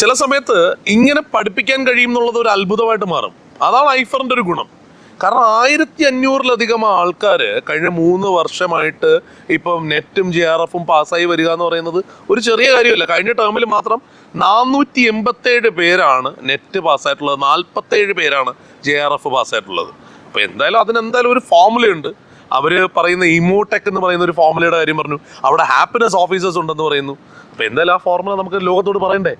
ചില സമയത്ത് ഇങ്ങനെ പഠിപ്പിക്കാൻ കഴിയും എന്നുള്ളത് ഒരു അത്ഭുതമായിട്ട് മാറും. അതാണ് ഐഫറിന്റെ ഒരു ഗുണം. കാരണം ആയിരത്തി അഞ്ഞൂറിലധികം ആൾക്കാർ കഴിഞ്ഞ മൂന്ന് വർഷമായിട്ട് ഇപ്പം നെറ്റും ജെ ആർ എഫും പാസ്സായി വരിക എന്ന് പറയുന്നത് ഒരു ചെറിയ കാര്യമല്ല. കഴിഞ്ഞ ടേമിൽ മാത്രം നാനൂറ്റി എൺപത്തേഴ് പേരാണ് നെറ്റ് പാസ്സായിട്ടുള്ളത്. നാൽപ്പത്തേഴ് പേരാണ് ജെ ആർ എഫ് പാസ്സായിട്ടുള്ളത്. അപ്പോൾ എന്തായാലും അതിനെന്തായാലും ഒരു ഫോമുലയുണ്ട് അവർ പറയുന്ന ഇമോടെക് എന്ന് പറയുന്ന ഒരു ഫോമുലയുടെ കാര്യം പറഞ്ഞു. അവിടെ ഹാപ്പിനെസ് ഓഫീസേഴ്സ് ഉണ്ടെന്ന് പറയുന്നു. അപ്പോൾ എന്തായാലും ആ ഫോർമുല നമുക്ക് ലോകത്തോട് പറയണ്ടേ?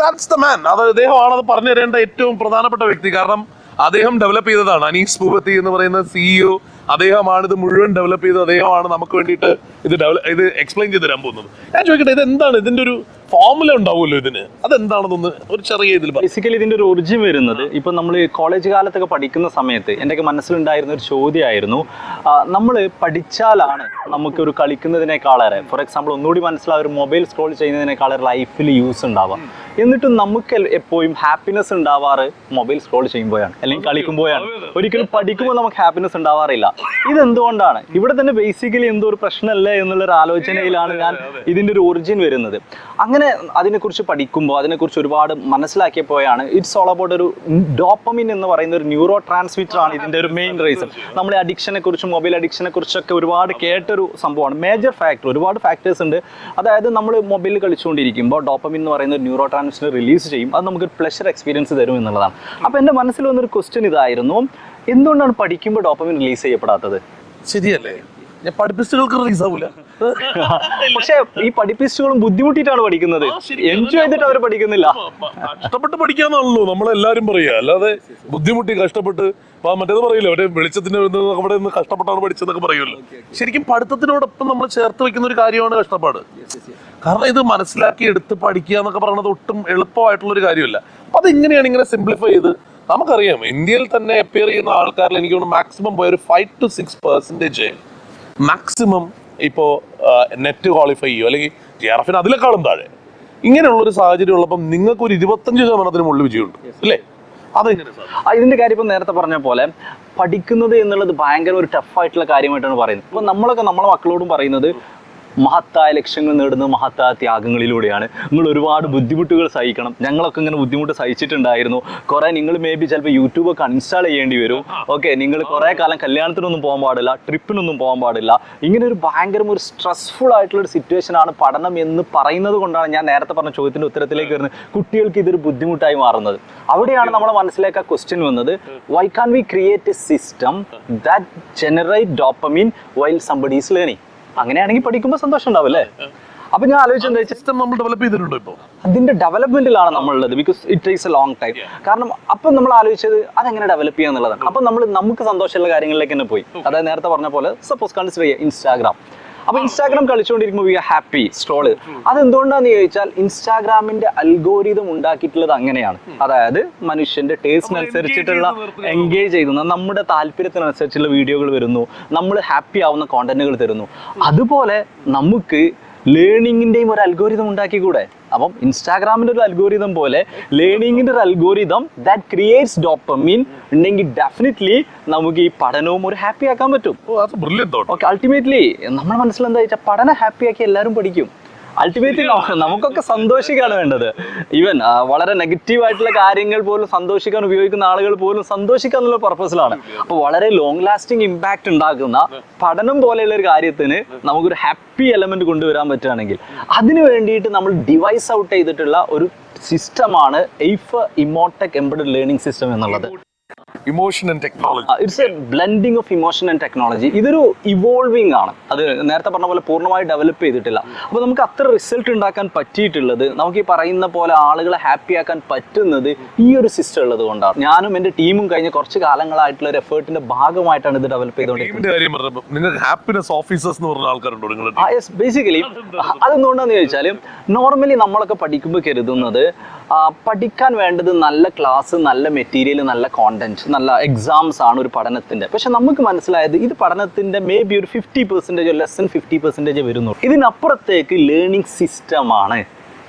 ദാറ്റ്സ് ദ മാൻ അത് അദ്ദേഹമാണ് അത് പറഞ്ഞു തരേണ്ട ഏറ്റവും പ്രധാനപ്പെട്ട വ്യക്തി. കാരണം അദ്ദേഹം ഡെവലപ്പ് ചെയ്തതാണ്. അനീസ് ഭൂപത്തി എന്ന് പറയുന്ന സിഇഒ അദ്ദേഹമാണ് ഇത് മുഴുവൻ ഡെവലപ്പ് ചെയ്തത്. അദ്ദേഹമാണ് നമുക്ക് വേണ്ടിയിട്ട് ഇത് ഡെവലപ്പ് ഇത് എക്സ്പ്ലെയിൻ ചെയ്ത് തരാൻ പോകുന്നത്. ഞാൻ ചോദിക്കട്ടെ ഇത് എന്താണ് ഇതിന്റെ ഒരു ഫോർമുല ഉണ്ടാവുമല്ലോ ഇതിന്? അതെന്താണെന്നൊന്ന് ഒരു ചെറിയ ഇതിൽ ബേസിക്കലി ഇതിന്റെ ഒരു ഒറിജിൻ വരുന്നത് ഇപ്പൊ നമ്മൾ കോളേജ് കാലത്തൊക്കെ പഠിക്കുന്ന സമയത്ത് എന്റെയൊക്കെ മനസ്സിലുണ്ടായിരുന്ന ഒരു ചോദ്യമായിരുന്നു നമ്മൾ പഠിച്ചാലാണ് നമുക്ക് ഒരു കളിക്കുന്നതിനേക്കാളേറെ ഫോർ എക്സാമ്പിൾ ഒന്നുകൂടി മനസ്സിലാവും ഒരു മൊബൈൽ സ്ക്രോൾ ചെയ്യുന്നതിനേക്കാളേറെ ലൈഫിൽ യൂസ് ഉണ്ടാവാം എന്നിട്ടും നമുക്ക് എപ്പോഴും ഹാപ്പിനെസ് ഉണ്ടാവാറ് മൊബൈൽ സ്ക്രോൾ ചെയ്യുമ്പോഴാണ് അല്ലെങ്കിൽ കളിക്കുമ്പോഴാണ്. ഒരിക്കലും പഠിക്കുമ്പോൾ നമുക്ക് ഹാപ്പിനെസ് ഉണ്ടാവാറില്ല. ഇതെന്തുകൊണ്ടാണ്? ഇവിടെ തന്നെ ബേസിക്കലി എന്തോ ഒരു പ്രശ്നമല്ലേ എന്നുള്ള ഒരു ആലോചനയിലാണ് ഞാൻ ഇതിന്റെ ഒരു ഒറിജിൻ വരുന്നത്. അങ്ങനെ അതിനെക്കുറിച്ച് പഠിക്കുമ്പോൾ അതിനെക്കുറിച്ച് ഒരുപാട് മനസ്സിലാക്കിയപ്പോഴാണ് ഇറ്റ്സ് ഓൾ അബൌട്ട് ഒരു ഡോപ്പമിൻ എന്ന് പറയുന്ന ഒരു ന്യൂറോ ട്രാൻസ്മിറ്റർ ആണ് ഇതിന്റെ ഒരു മെയിൻ റീസൺ നമ്മുടെ അഡിക്ഷനെ കുറിച്ചും മൊബൈൽ അഡിക്ഷനെ കുറിച്ചൊക്കെ ഒരുപാട് കേട്ടൊരു സംഭവമാണ്. മേജർ ഫാക്ടർ ഒരുപാട് ഫാക്ടേഴ്സ് ഉണ്ട്. അതായത് നമ്മൾ മൊബൈൽ കളിച്ചുകൊണ്ടിരിക്കുമ്പോൾ ഡോപ്പമിൻ എന്ന് പറയുന്ന ഒരു ന്യൂറോ ട്രാൻസ്മിറ്റർ റിലീസ് ചെയ്യും. അത് നമുക്ക് പ്ലഷർ എക്സ്പീരിയൻസ് തരും എന്നുള്ളതാണ്. അപ്പോൾ എന്റെ മനസ്സിൽ വന്നൊരു ക്വസ്റ്റ്യൻ ഇതായിരുന്നു. എന്തുകൊണ്ടാണ് പഠിക്കുമ്പോൾ ഡോപ്പമിൻ റിലീസ് ചെയ്യപ്പെടാത്തത്? ശരിയല്ലേ? ഞാൻ പഠിപ്പിസ്റ്റുകൾക്ക് റിലീസ് ആവൂല. പക്ഷേ ഈ പഠിപ്പിസ്റ്റുകളും ബുദ്ധിമുട്ടിയിട്ടാണ് പഠിക്കുന്നത്. എൻജോയ് ചെയ്തിട്ട് അവർ പഠിക്കുന്നില്ല. കഷ്ടപ്പെട്ട് പഠിക്കാന്നാണല്ലോ നമ്മളെല്ലാരും പറയുക അല്ലാതെ ബുദ്ധിമുട്ടി കഷ്ടപ്പെട്ട് ഇപ്പൊ ആ മറ്റേത് പറയില്ല അവരെ വെളിച്ചത്തിന്റെ അവിടെ നിന്ന് കഷ്ടപ്പെട്ടാണ് പഠിച്ചതെന്നൊക്കെ പറയുമല്ലോ. ശരിക്കും പഠിത്തത്തിനോടൊപ്പം നമ്മൾ ചേർത്ത് വെക്കുന്ന ഒരു കാര്യമാണ് കഷ്ടപ്പാട്. കാരണം ഇത് മനസ്സിലാക്കി എടുത്ത് പഠിക്കുക എന്നൊക്കെ പറയുന്നത് ഒട്ടും എളുപ്പമായിട്ടുള്ള ഒരു കാര്യമല്ല. അപ്പൊ അതെങ്ങനെയാണ് ഇങ്ങനെ സിംപ്ലിഫൈ ചെയ്ത്? നമുക്കറിയാം ഇന്ത്യയിൽ തന്നെ അപ്പിയർ ചെയ്യുന്ന ആൾക്കാരിൽ എനിക്ക് തോന്നുന്നു മാക്സിമം പോയ ഒരു five two six percentage maximum ഇപ്പോൾ നെറ്റ് ക്വാളിഫൈ ചെയ്യോ? അല്ലെങ്കിൽ ജെ ആർ എഫിന് അതിലേക്കാളും താഴെ. ഇങ്ങനെയുള്ളൊരു സാഹചര്യം ഉള്ളപ്പം നിങ്ങൾക്ക് ഒരു ഇരുപത്തഞ്ച് ശതമാനത്തിന് മുകളിൽ വിജയമുണ്ട്. അല്ലേ? ഇതിന്റെ കാര്യം ഇപ്പൊ നേരത്തെ പറഞ്ഞ പോലെ പഠിക്കുന്നത് എന്നുള്ളത് ഭയങ്കര ഒരു ടഫായിട്ടുള്ള കാര്യമായിട്ടാണ് പറയുന്നത്. അപ്പൊ നമ്മളൊക്കെ നമ്മളെ മക്കളോടും പറയുന്നത് മഹത്തായ ലക്ഷ്യങ്ങൾ നേടുന്നത് മഹത്തായ ത്യാഗങ്ങളിലൂടെയാണ്. നിങ്ങൾ ഒരുപാട് ബുദ്ധിമുട്ടുകൾ സഹിക്കണം. ഞങ്ങളൊക്കെ ഇങ്ങനെ ബുദ്ധിമുട്ട് സഹിച്ചിട്ടുണ്ടായിരുന്നു. കുറെ നിങ്ങൾ മേ ബി ചിലപ്പോൾ യൂട്യൂബൊക്കെ അൺഇൻസ്റ്റാൾ ചെയ്യേണ്ടി വരും. ഓക്കെ നിങ്ങൾ കുറെ കാലം കല്യാണത്തിനൊന്നും പോകാൻ പാടില്ല ട്രിപ്പിനൊന്നും പോകാൻ പാടില്ല. ഇങ്ങനെ ഒരു ഭയങ്കര ഒരു സ്ട്രെസ്ഫുൾ ആയിട്ടുള്ള ഒരു സിറ്റുവേഷൻ ആണ് പഠനം എന്ന് പറയുന്നത് കൊണ്ടാണ് ഞാൻ നേരത്തെ പറഞ്ഞ ചോദ്യത്തിന്റെ ഉത്തരത്തിലേക്ക് വരുന്നത്. കുട്ടികൾക്ക് ഇതൊരു ബുദ്ധിമുട്ടായി മാറുന്നത്. അവിടെയാണ് നമ്മുടെ മനസ്സിലേക്ക് ആ ക്വസ്റ്റ്യൻ വന്നത്. Why can we create a system that generate dopamine while somebody is learning അങ്ങനെയാണെങ്കിൽ പഠിക്കുമ്പോൾ സന്തോഷം ഉണ്ടാവും അല്ലേ? അപ്പൊ ഞാൻ ആലോചിച്ചെന്താ സിസ്റ്റം നമ്മൾ ഡെവലപ്പ് ചെയ്തിട്ടുണ്ടോ ഇപ്പോൾ അതിന്റെ ഡെവലപ്മെന്റിലാണ് നമ്മളുള്ളത് because it is a long time കാരണം അപ്പം നമ്മൾ ആലോചിച്ചത് അതെങ്ങനെ ഡെവലപ്പ് ചെയ്യുക എന്നുള്ളതാണ് അപ്പം നമ്മൾ നമുക്ക് സന്തോഷമുള്ള കാര്യങ്ങളിലേക്ക് തന്നെ പോയി. അതായത് നേരത്തെ പറഞ്ഞ പോലെ സപ്പോസ് കൺസിഡർ ചെയ്യുക ഇൻസ്റ്റാഗ്രാം അപ്പൊ ഇൻസ്റ്റാഗ്രാം കളിച്ചുകൊണ്ടിരിക്കുമ്പോൾ വി ആർ ഹാപ്പി സ്ട്രോൾ അതെന്തുകൊണ്ടാന്ന് ചോദിച്ചാൽ ഇൻസ്റ്റാഗ്രാമിന്റെ അൽഗോരിതം ഉണ്ടാക്കിയിട്ടുള്ളത് അങ്ങനെയാണ്. അതായത് മനുഷ്യന്റെ ടേസ്റ്റിനനുസരിച്ചിട്ടുള്ള എൻഗേജ് ചെയ്യുന്ന. നമ്മുടെ താല്പര്യത്തിനനുസരിച്ചുള്ള വീഡിയോകൾ വരുന്നു. നമ്മൾ ഹാപ്പി ആവുന്ന കോണ്ടന്റുകൾ തരുന്നു. അതുപോലെ നമുക്ക് ലേണിങ്ങിന്റെയും ഒരു അൽഗോരിതം ഉണ്ടാക്കിക്കൂടെ? അപ്പം ഇൻസ്റ്റാഗ്രാമിന്റെ ഒരു അൽഗോരിതം പോലെ ലേണിങ്ങിന്റെ ഒരു അൽഗോരിതം ദാറ്റ് ക്രിയേറ്റ്സ് ഡോപ്പമീൻ ഉണ്ടെങ്കിൽ ഡെഫിനറ്റ്ലി നമുക്ക് ഈ പഠനവും ഒരു ഹാപ്പി ആക്കാൻ പറ്റും. ഓക്കെ അൾട്ടിമേറ്റ്ലി നമ്മുടെ മനസ്സിൽ എന്താ വെച്ചാൽ പഠനം ഹാപ്പി ആക്കി എല്ലാവരും പഠിക്കും. അൾട്ടിമേറ്റ്ലി നമുക്കൊക്കെ സന്തോഷിക്കാണ് വേണ്ടത്. ഈവൻ വളരെ നെഗറ്റീവ് ആയിട്ടുള്ള കാര്യങ്ങൾ പോലും സന്തോഷിക്കാൻ ഉപയോഗിക്കുന്ന ആളുകൾ പോലും സന്തോഷിക്കുക എന്നുള്ള പർപ്പസിലാണ് അപ്പോൾ വളരെ ലോങ് ലാസ്റ്റിംഗ് ഇമ്പാക്റ്റ് ഉണ്ടാക്കുന്ന പഠനം പോലെയുള്ള ഒരു കാര്യത്തിന് നമുക്കൊരു ഹാപ്പി എലമെന്റ് കൊണ്ടുവരാൻ പറ്റുകയാണെങ്കിൽ അതിനു വേണ്ടിയിട്ട് നമ്മൾ ഡിവൈസ് ഔട്ട് ചെയ്തിട്ടുള്ള ഒരു സിസ്റ്റമാണ് എയ്ഫ് ഇമോട്ടെക് എംബഡ് ലേണിംഗ് സിസ്റ്റം എന്നുള്ളത്. Emotion and technology it's a blending of emotion and technology ഇതൊരു ഇവോൾവിംഗ് ആണ്. അത് നേരത്തെ പറഞ്ഞ പോലെ പൂർണമായി ഡെവലപ്പ് ചെയ്തിട്ടില്ല. അപ്പോൾ നമുക്ക് അത്ര റിസൾട്ട് ഉണ്ടാക്കാൻ പറ്റിയിട്ടുള്ളത് നമുക്ക് ഈ പറയുന്ന പോലെ ആളുകളെ ഹാപ്പി ആക്കാൻ പറ്റുന്നത് ഈ ഒരു സിസ്റ്റം ഉള്ളത് കൊണ്ടാണ്. ഞാനും എന്റെ ടീമും കഴിഞ്ഞ കുറച്ച് കാലങ്ങളായിട്ടുള്ള ഒരു എഫേർട്ടിന്റെ ഭാഗമായിട്ടാണ് ഇത് ഡെവലപ്പ് ചെയ്തുകൊണ്ടിരിക്കുന്നത്. നിങ്ങൾക്ക് ഹാപ്പിനെസ് ഓഫീസേഴ്സ് എന്ന് പറഞ്ഞ ആൾക്കാരുണ്ടോ നിങ്ങൾ ബേസിക്കലി അതെന്തുകൊണ്ടാന്ന് ചോദിച്ചാൽ നോർമലി നമ്മളൊക്കെ പഠിക്കുമ്പോൾ കരുതുന്നത് പഠിക്കാൻ വേണ്ടത് നല്ല ക്ലാസ് നല്ല മെറ്റീരിയൽ നല്ല കോണ്ടന്റ് നല്ല എക്സാംസ് ആണ് ഒരു പഠനത്തിന്റെ പക്ഷെ നമുക്ക് മനസ്സിലായത് ഇത് പഠനത്തിന്റെ മേ ബി ഒരു ഫിഫ്റ്റി പെർസെന്റേജോ ലെസ് ദൻ ഫിഫ്റ്റി പെർസെന്റേജ് വരുന്നു ഇതിനപ്പുറത്തേക്ക് ലേണിംഗ് സിസ്റ്റമാണ്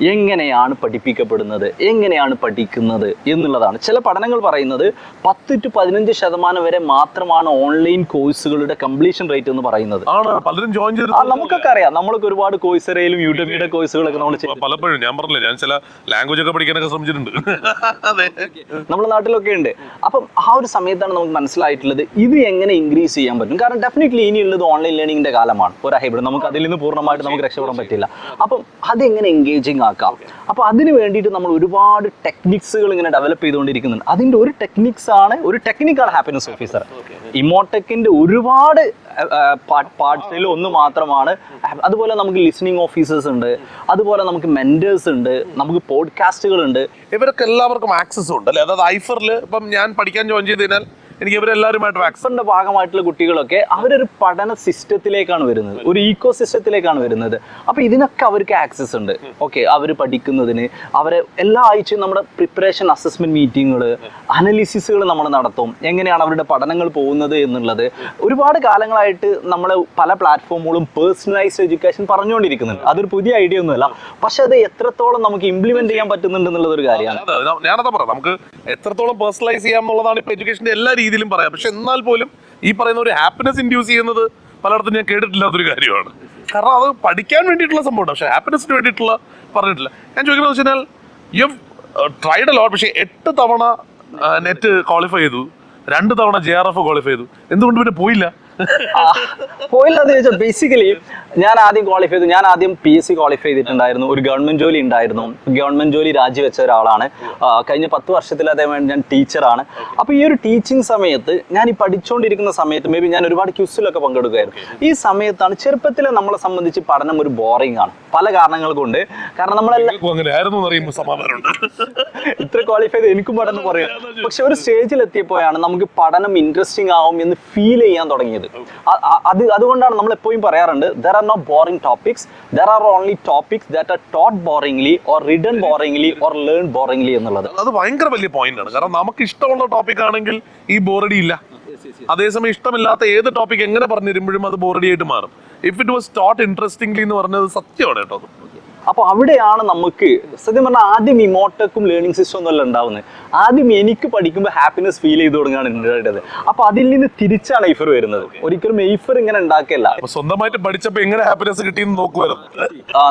എങ്ങനെയാണ് പഠിപ്പിക്കപ്പെടുന്നത് എങ്ങനെയാണ് പഠിക്കുന്നത് എന്നുള്ളതാണ്. ചില പഠനങ്ങൾ പറയുന്നത് പത്ത് ടു പതിനഞ്ച് ശതമാനം വരെ മാത്രമാണ് ഓൺലൈൻ കോഴ്സുകളുടെ കംപ്ലീഷൻ റേറ്റ് എന്ന് പറയുന്നത്. പലരും ജോയിൻ ചെയ്ത് നമുക്കൊക്കെ അറിയാം. നമ്മളൊക്കെ ഒരുപാട് കോഴ്സറയിലും യൂട്യൂബിയുടെ കോഴ്സുകളൊക്കെ നമ്മൾ പലപ്പോഴും ഞാൻ പറഞ്ഞില്ല ഞാൻ ചില ലാംഗ്വേജ് ഒക്കെ പഠിക്കാനൊക്കെ ശ്രമിച്ചിട്ടുണ്ട്. നമ്മുടെ നാട്ടിലൊക്കെ ഉണ്ട്. അപ്പം ആ ഒരു സമയത്താണ് നമുക്ക് മനസ്സിലായിട്ടുള്ളത് ഇത് എങ്ങനെ ഇൻക്രീസ് ചെയ്യാൻ പറ്റും. കാരണം ഡെഫിനറ്റ്ലി ഇനിയുള്ളത് ഓൺലൈൻ ലേണിംഗിന്റെ കാലമാണ്. ഒരു ഹൈബ്രിഡ് നമുക്ക് അതിൽ നിന്ന് പൂർണമായിട്ട് നമുക്ക് രക്ഷപ്പെടാൻ പറ്റില്ല. അപ്പം അതെങ്ങനെ എൻഗേജിങ് ആക്കാം അപ്പോൾ അതിന് വേണ്ടിയിട്ട് നമ്മൾ ഒരുപാട് ടെക്നിക്സുകൾ ഇങ്ങനെ ഡെവലപ്പ് ചെയ്തുകൊണ്ടിരിക്കുന്നുണ്ട്. അതിന്റെ ഒരു ടെക്നിക്സ് ആണ് ഒരു ടെക്നിക്കാണ് ഹാപ്പിനെസ് ഓഫീസർ ഇമോടെക്കിന്റെ ഒരുപാട് പാർട്സിൽ ഒന്ന് മാത്രമാണ്. അതുപോലെ നമുക്ക് ലിസണിങ് ഓഫീസേഴ്സ് ഉണ്ട്. അതുപോലെ നമുക്ക് മെന്റേഴ്സ് ഉണ്ട്. നമുക്ക് പോഡ്കാസ്റ്റുകൾ ഉണ്ട്. ഇവർക്ക് എല്ലാവർക്കും ആക്സസ് ഉണ്ട് അല്ലെ അതായത് ഐഫറിൽ ഇപ്പം ഞാൻ പഠിക്കാൻ ജോയിൻ ചെയ്ത് കഴിഞ്ഞാൽ എനിക്ക് ഇവരെല്ലാവരുമായിട്ട് എക്സറിന്റെ ഭാഗമായിട്ടുള്ള കുട്ടികളൊക്കെ അവരൊരു പഠന സിസ്റ്റത്തിലേക്കാണ് വരുന്നത്. ഒരു ഈക്കോ സിസ്റ്റത്തിലേക്കാണ് വരുന്നത്. അപ്പൊ ഇതിനൊക്കെ അവർക്ക് ആക്സസ് ഉണ്ട്. ഓക്കെ അവർ പഠിക്കുന്നതിന് അവരെ എല്ലാ ആഴ്ചയും നമ്മുടെ പ്രിപ്പറേഷൻ അസസ്മെന്റ് മീറ്റിങ്ങുകൾ അനലിസിസുകൾ നമ്മൾ നടത്തും. എങ്ങനെയാണ് അവരുടെ പഠനങ്ങൾ പോകുന്നത് എന്നുള്ളത് ഒരുപാട് കാലങ്ങളായിട്ട് നമ്മൾ പല പ്ലാറ്റ്ഫോമുകളും പേഴ്സണലൈസ്ഡ് എഡ്യൂക്കേഷൻ പറഞ്ഞുകൊണ്ടിരിക്കുന്നുണ്ട്. അതൊരു പുതിയ ഐഡിയ ഒന്നുമല്ല. പക്ഷെ അത് എത്രത്തോളം നമുക്ക് ഇംപ്ലിമെന്റ് ചെയ്യാൻ പറ്റുന്നുണ്ട് എന്നുള്ളത് ഒരു കാര്യമാണ് ഞാനതാ പറയാം നമുക്ക് എത്രത്തോളം പേഴ്സണലൈസ് ചെയ്യാം എന്നുള്ളതാണ് ഇപ്പൊ എഡ്യൂക്കേഷന്റെ എല്ലാ രീതിയിലും പറയാം. പക്ഷെ എന്നാൽ പോലും ഈ പറയുന്ന ഒരു ഹാപ്പിനെസ് ഇൻഡ്യൂസ് ചെയ്യുന്നത് പലയിടത്തും ഞാൻ കേട്ടിട്ടില്ലാത്തൊരു കാര്യമാണ്. കാരണം അത് പഠിക്കാൻ വേണ്ടിയിട്ടുള്ള സംഭവമാണ് പക്ഷെ ഹാപ്പിനെസ്സിന് വേണ്ടിയിട്ടുള്ള പറഞ്ഞിട്ടില്ല. ഞാൻ ചോദിക്കുന്നത് വെച്ച് കഴിഞ്ഞാൽ യു ട്രൈഡ് അലോട്ട് പക്ഷേ എട്ട് തവണ നെറ്റ് ക്വാളിഫൈ ചെയ്തു. രണ്ട് തവണ ജെ ആർ എഫ് ക്വാളിഫൈ ചെയ്തു. എന്തുകൊണ്ട് പിന്നെ പോയില്ല? പോയില്ല എന്ന് ചോദിച്ചാൽ ബേസിക്കലി ഞാൻ ആദ്യം ക്വാളിഫൈ ചെയ്തു. ഞാൻ ആദ്യം പി എസ് സി ക്വാളിഫൈ ചെയ്തിട്ടുണ്ടായിരുന്നു. ഒരു ഗവൺമെന്റ് ജോലി ഉണ്ടായിരുന്നു. ഗവൺമെന്റ് ജോലി രാജിവെച്ച ഒരാളാണ്. കഴിഞ്ഞ പത്ത് വർഷത്തിലതേമായി ഞാൻ ടീച്ചറാണ് അപ്പൊ ഈ ഒരു ടീച്ചിങ് സമയത്ത് ഞാൻ ഈ പഠിച്ചുകൊണ്ടിരിക്കുന്ന സമയത്ത് മേ ബി ഞാൻ ഒരുപാട് ക്യൂസിലൊക്കെ പങ്കെടുക്കുമായിരുന്നു ഈ സമയത്താണ് ചെറുപ്പത്തിലെ നമ്മളെ സംബന്ധിച്ച് പഠനം ഒരു ബോറിംഗ് ആണ്. പല കാരണങ്ങൾ കൊണ്ട്. കാരണം നമ്മളെല്ലാം ഇത്ര ക്വാളിഫൈ ചെയ്ത് എനിക്കും പഠനം പറയാം പക്ഷെ ഒരു സ്റ്റേജിൽ എത്തിയപ്പോഴാണ് നമുക്ക് പഠനം ഇൻട്രസ്റ്റിംഗ് ആവും എന്ന് ഫീൽ ചെയ്യാൻ തുടങ്ങിയത്. അത് അതുകൊണ്ടാണ് നമ്മൾ എപ്പോഴും പറയാറുണ്ട് there are no boring topics there are only topics that are taught boringly or ridden boringly or learn boringly എന്നുള്ളത്. അത് ഭയങ്കര വലിയ പോയിന്റ് ആണ്. കാരണം നമുക്ക് ഇഷ്ടമുള്ള ടോപ്പിക് ആണെങ്കിൽ ഈ ബോറടി ഇല്ല. അതേസമയം ഇഷ്ടമില്ലാത്ത ഏത് ടോപ്പിക് എങ്ങനെ പറഞ്ഞു തരുമ്പോഴും അത് ബോറടി ആയിട്ട് മാറും. If it was taught interestingly എന്ന് പറഞ്ഞത് സത്യമാണ് കേട്ടോ. അപ്പോൾ അവിടെയാണ് നമുക്ക് സത്യം പറഞ്ഞാൽ ആദ്യം ഈ മോട്ടക്കും ലേണിംഗ് സിസ്റ്റം ഒന്നുമല്ല ഉണ്ടാവുന്നത്. ആദ്യം എനിക്ക് പഠിക്കുമ്പോൾ ഹാപ്പിനെസ് ഫീൽ ചെയ്ത് തുടങ്ങുകയാണ് ഉണ്ടായത് അപ്പോൾ അതിൽ നിന്ന് തിരിച്ചാണ് ഐഫർ വരുന്നത്. ഒരിക്കലും ഐഫർ ഇങ്ങനെ ഉണ്ടാക്കിയല്ല സ്വന്തമായിട്ട് പഠിച്ചപ്പോ എങ്ങനെ ഹാപ്പിനെസ് കിട്ടിയെന്ന് നോക്കുമായിരുന്നു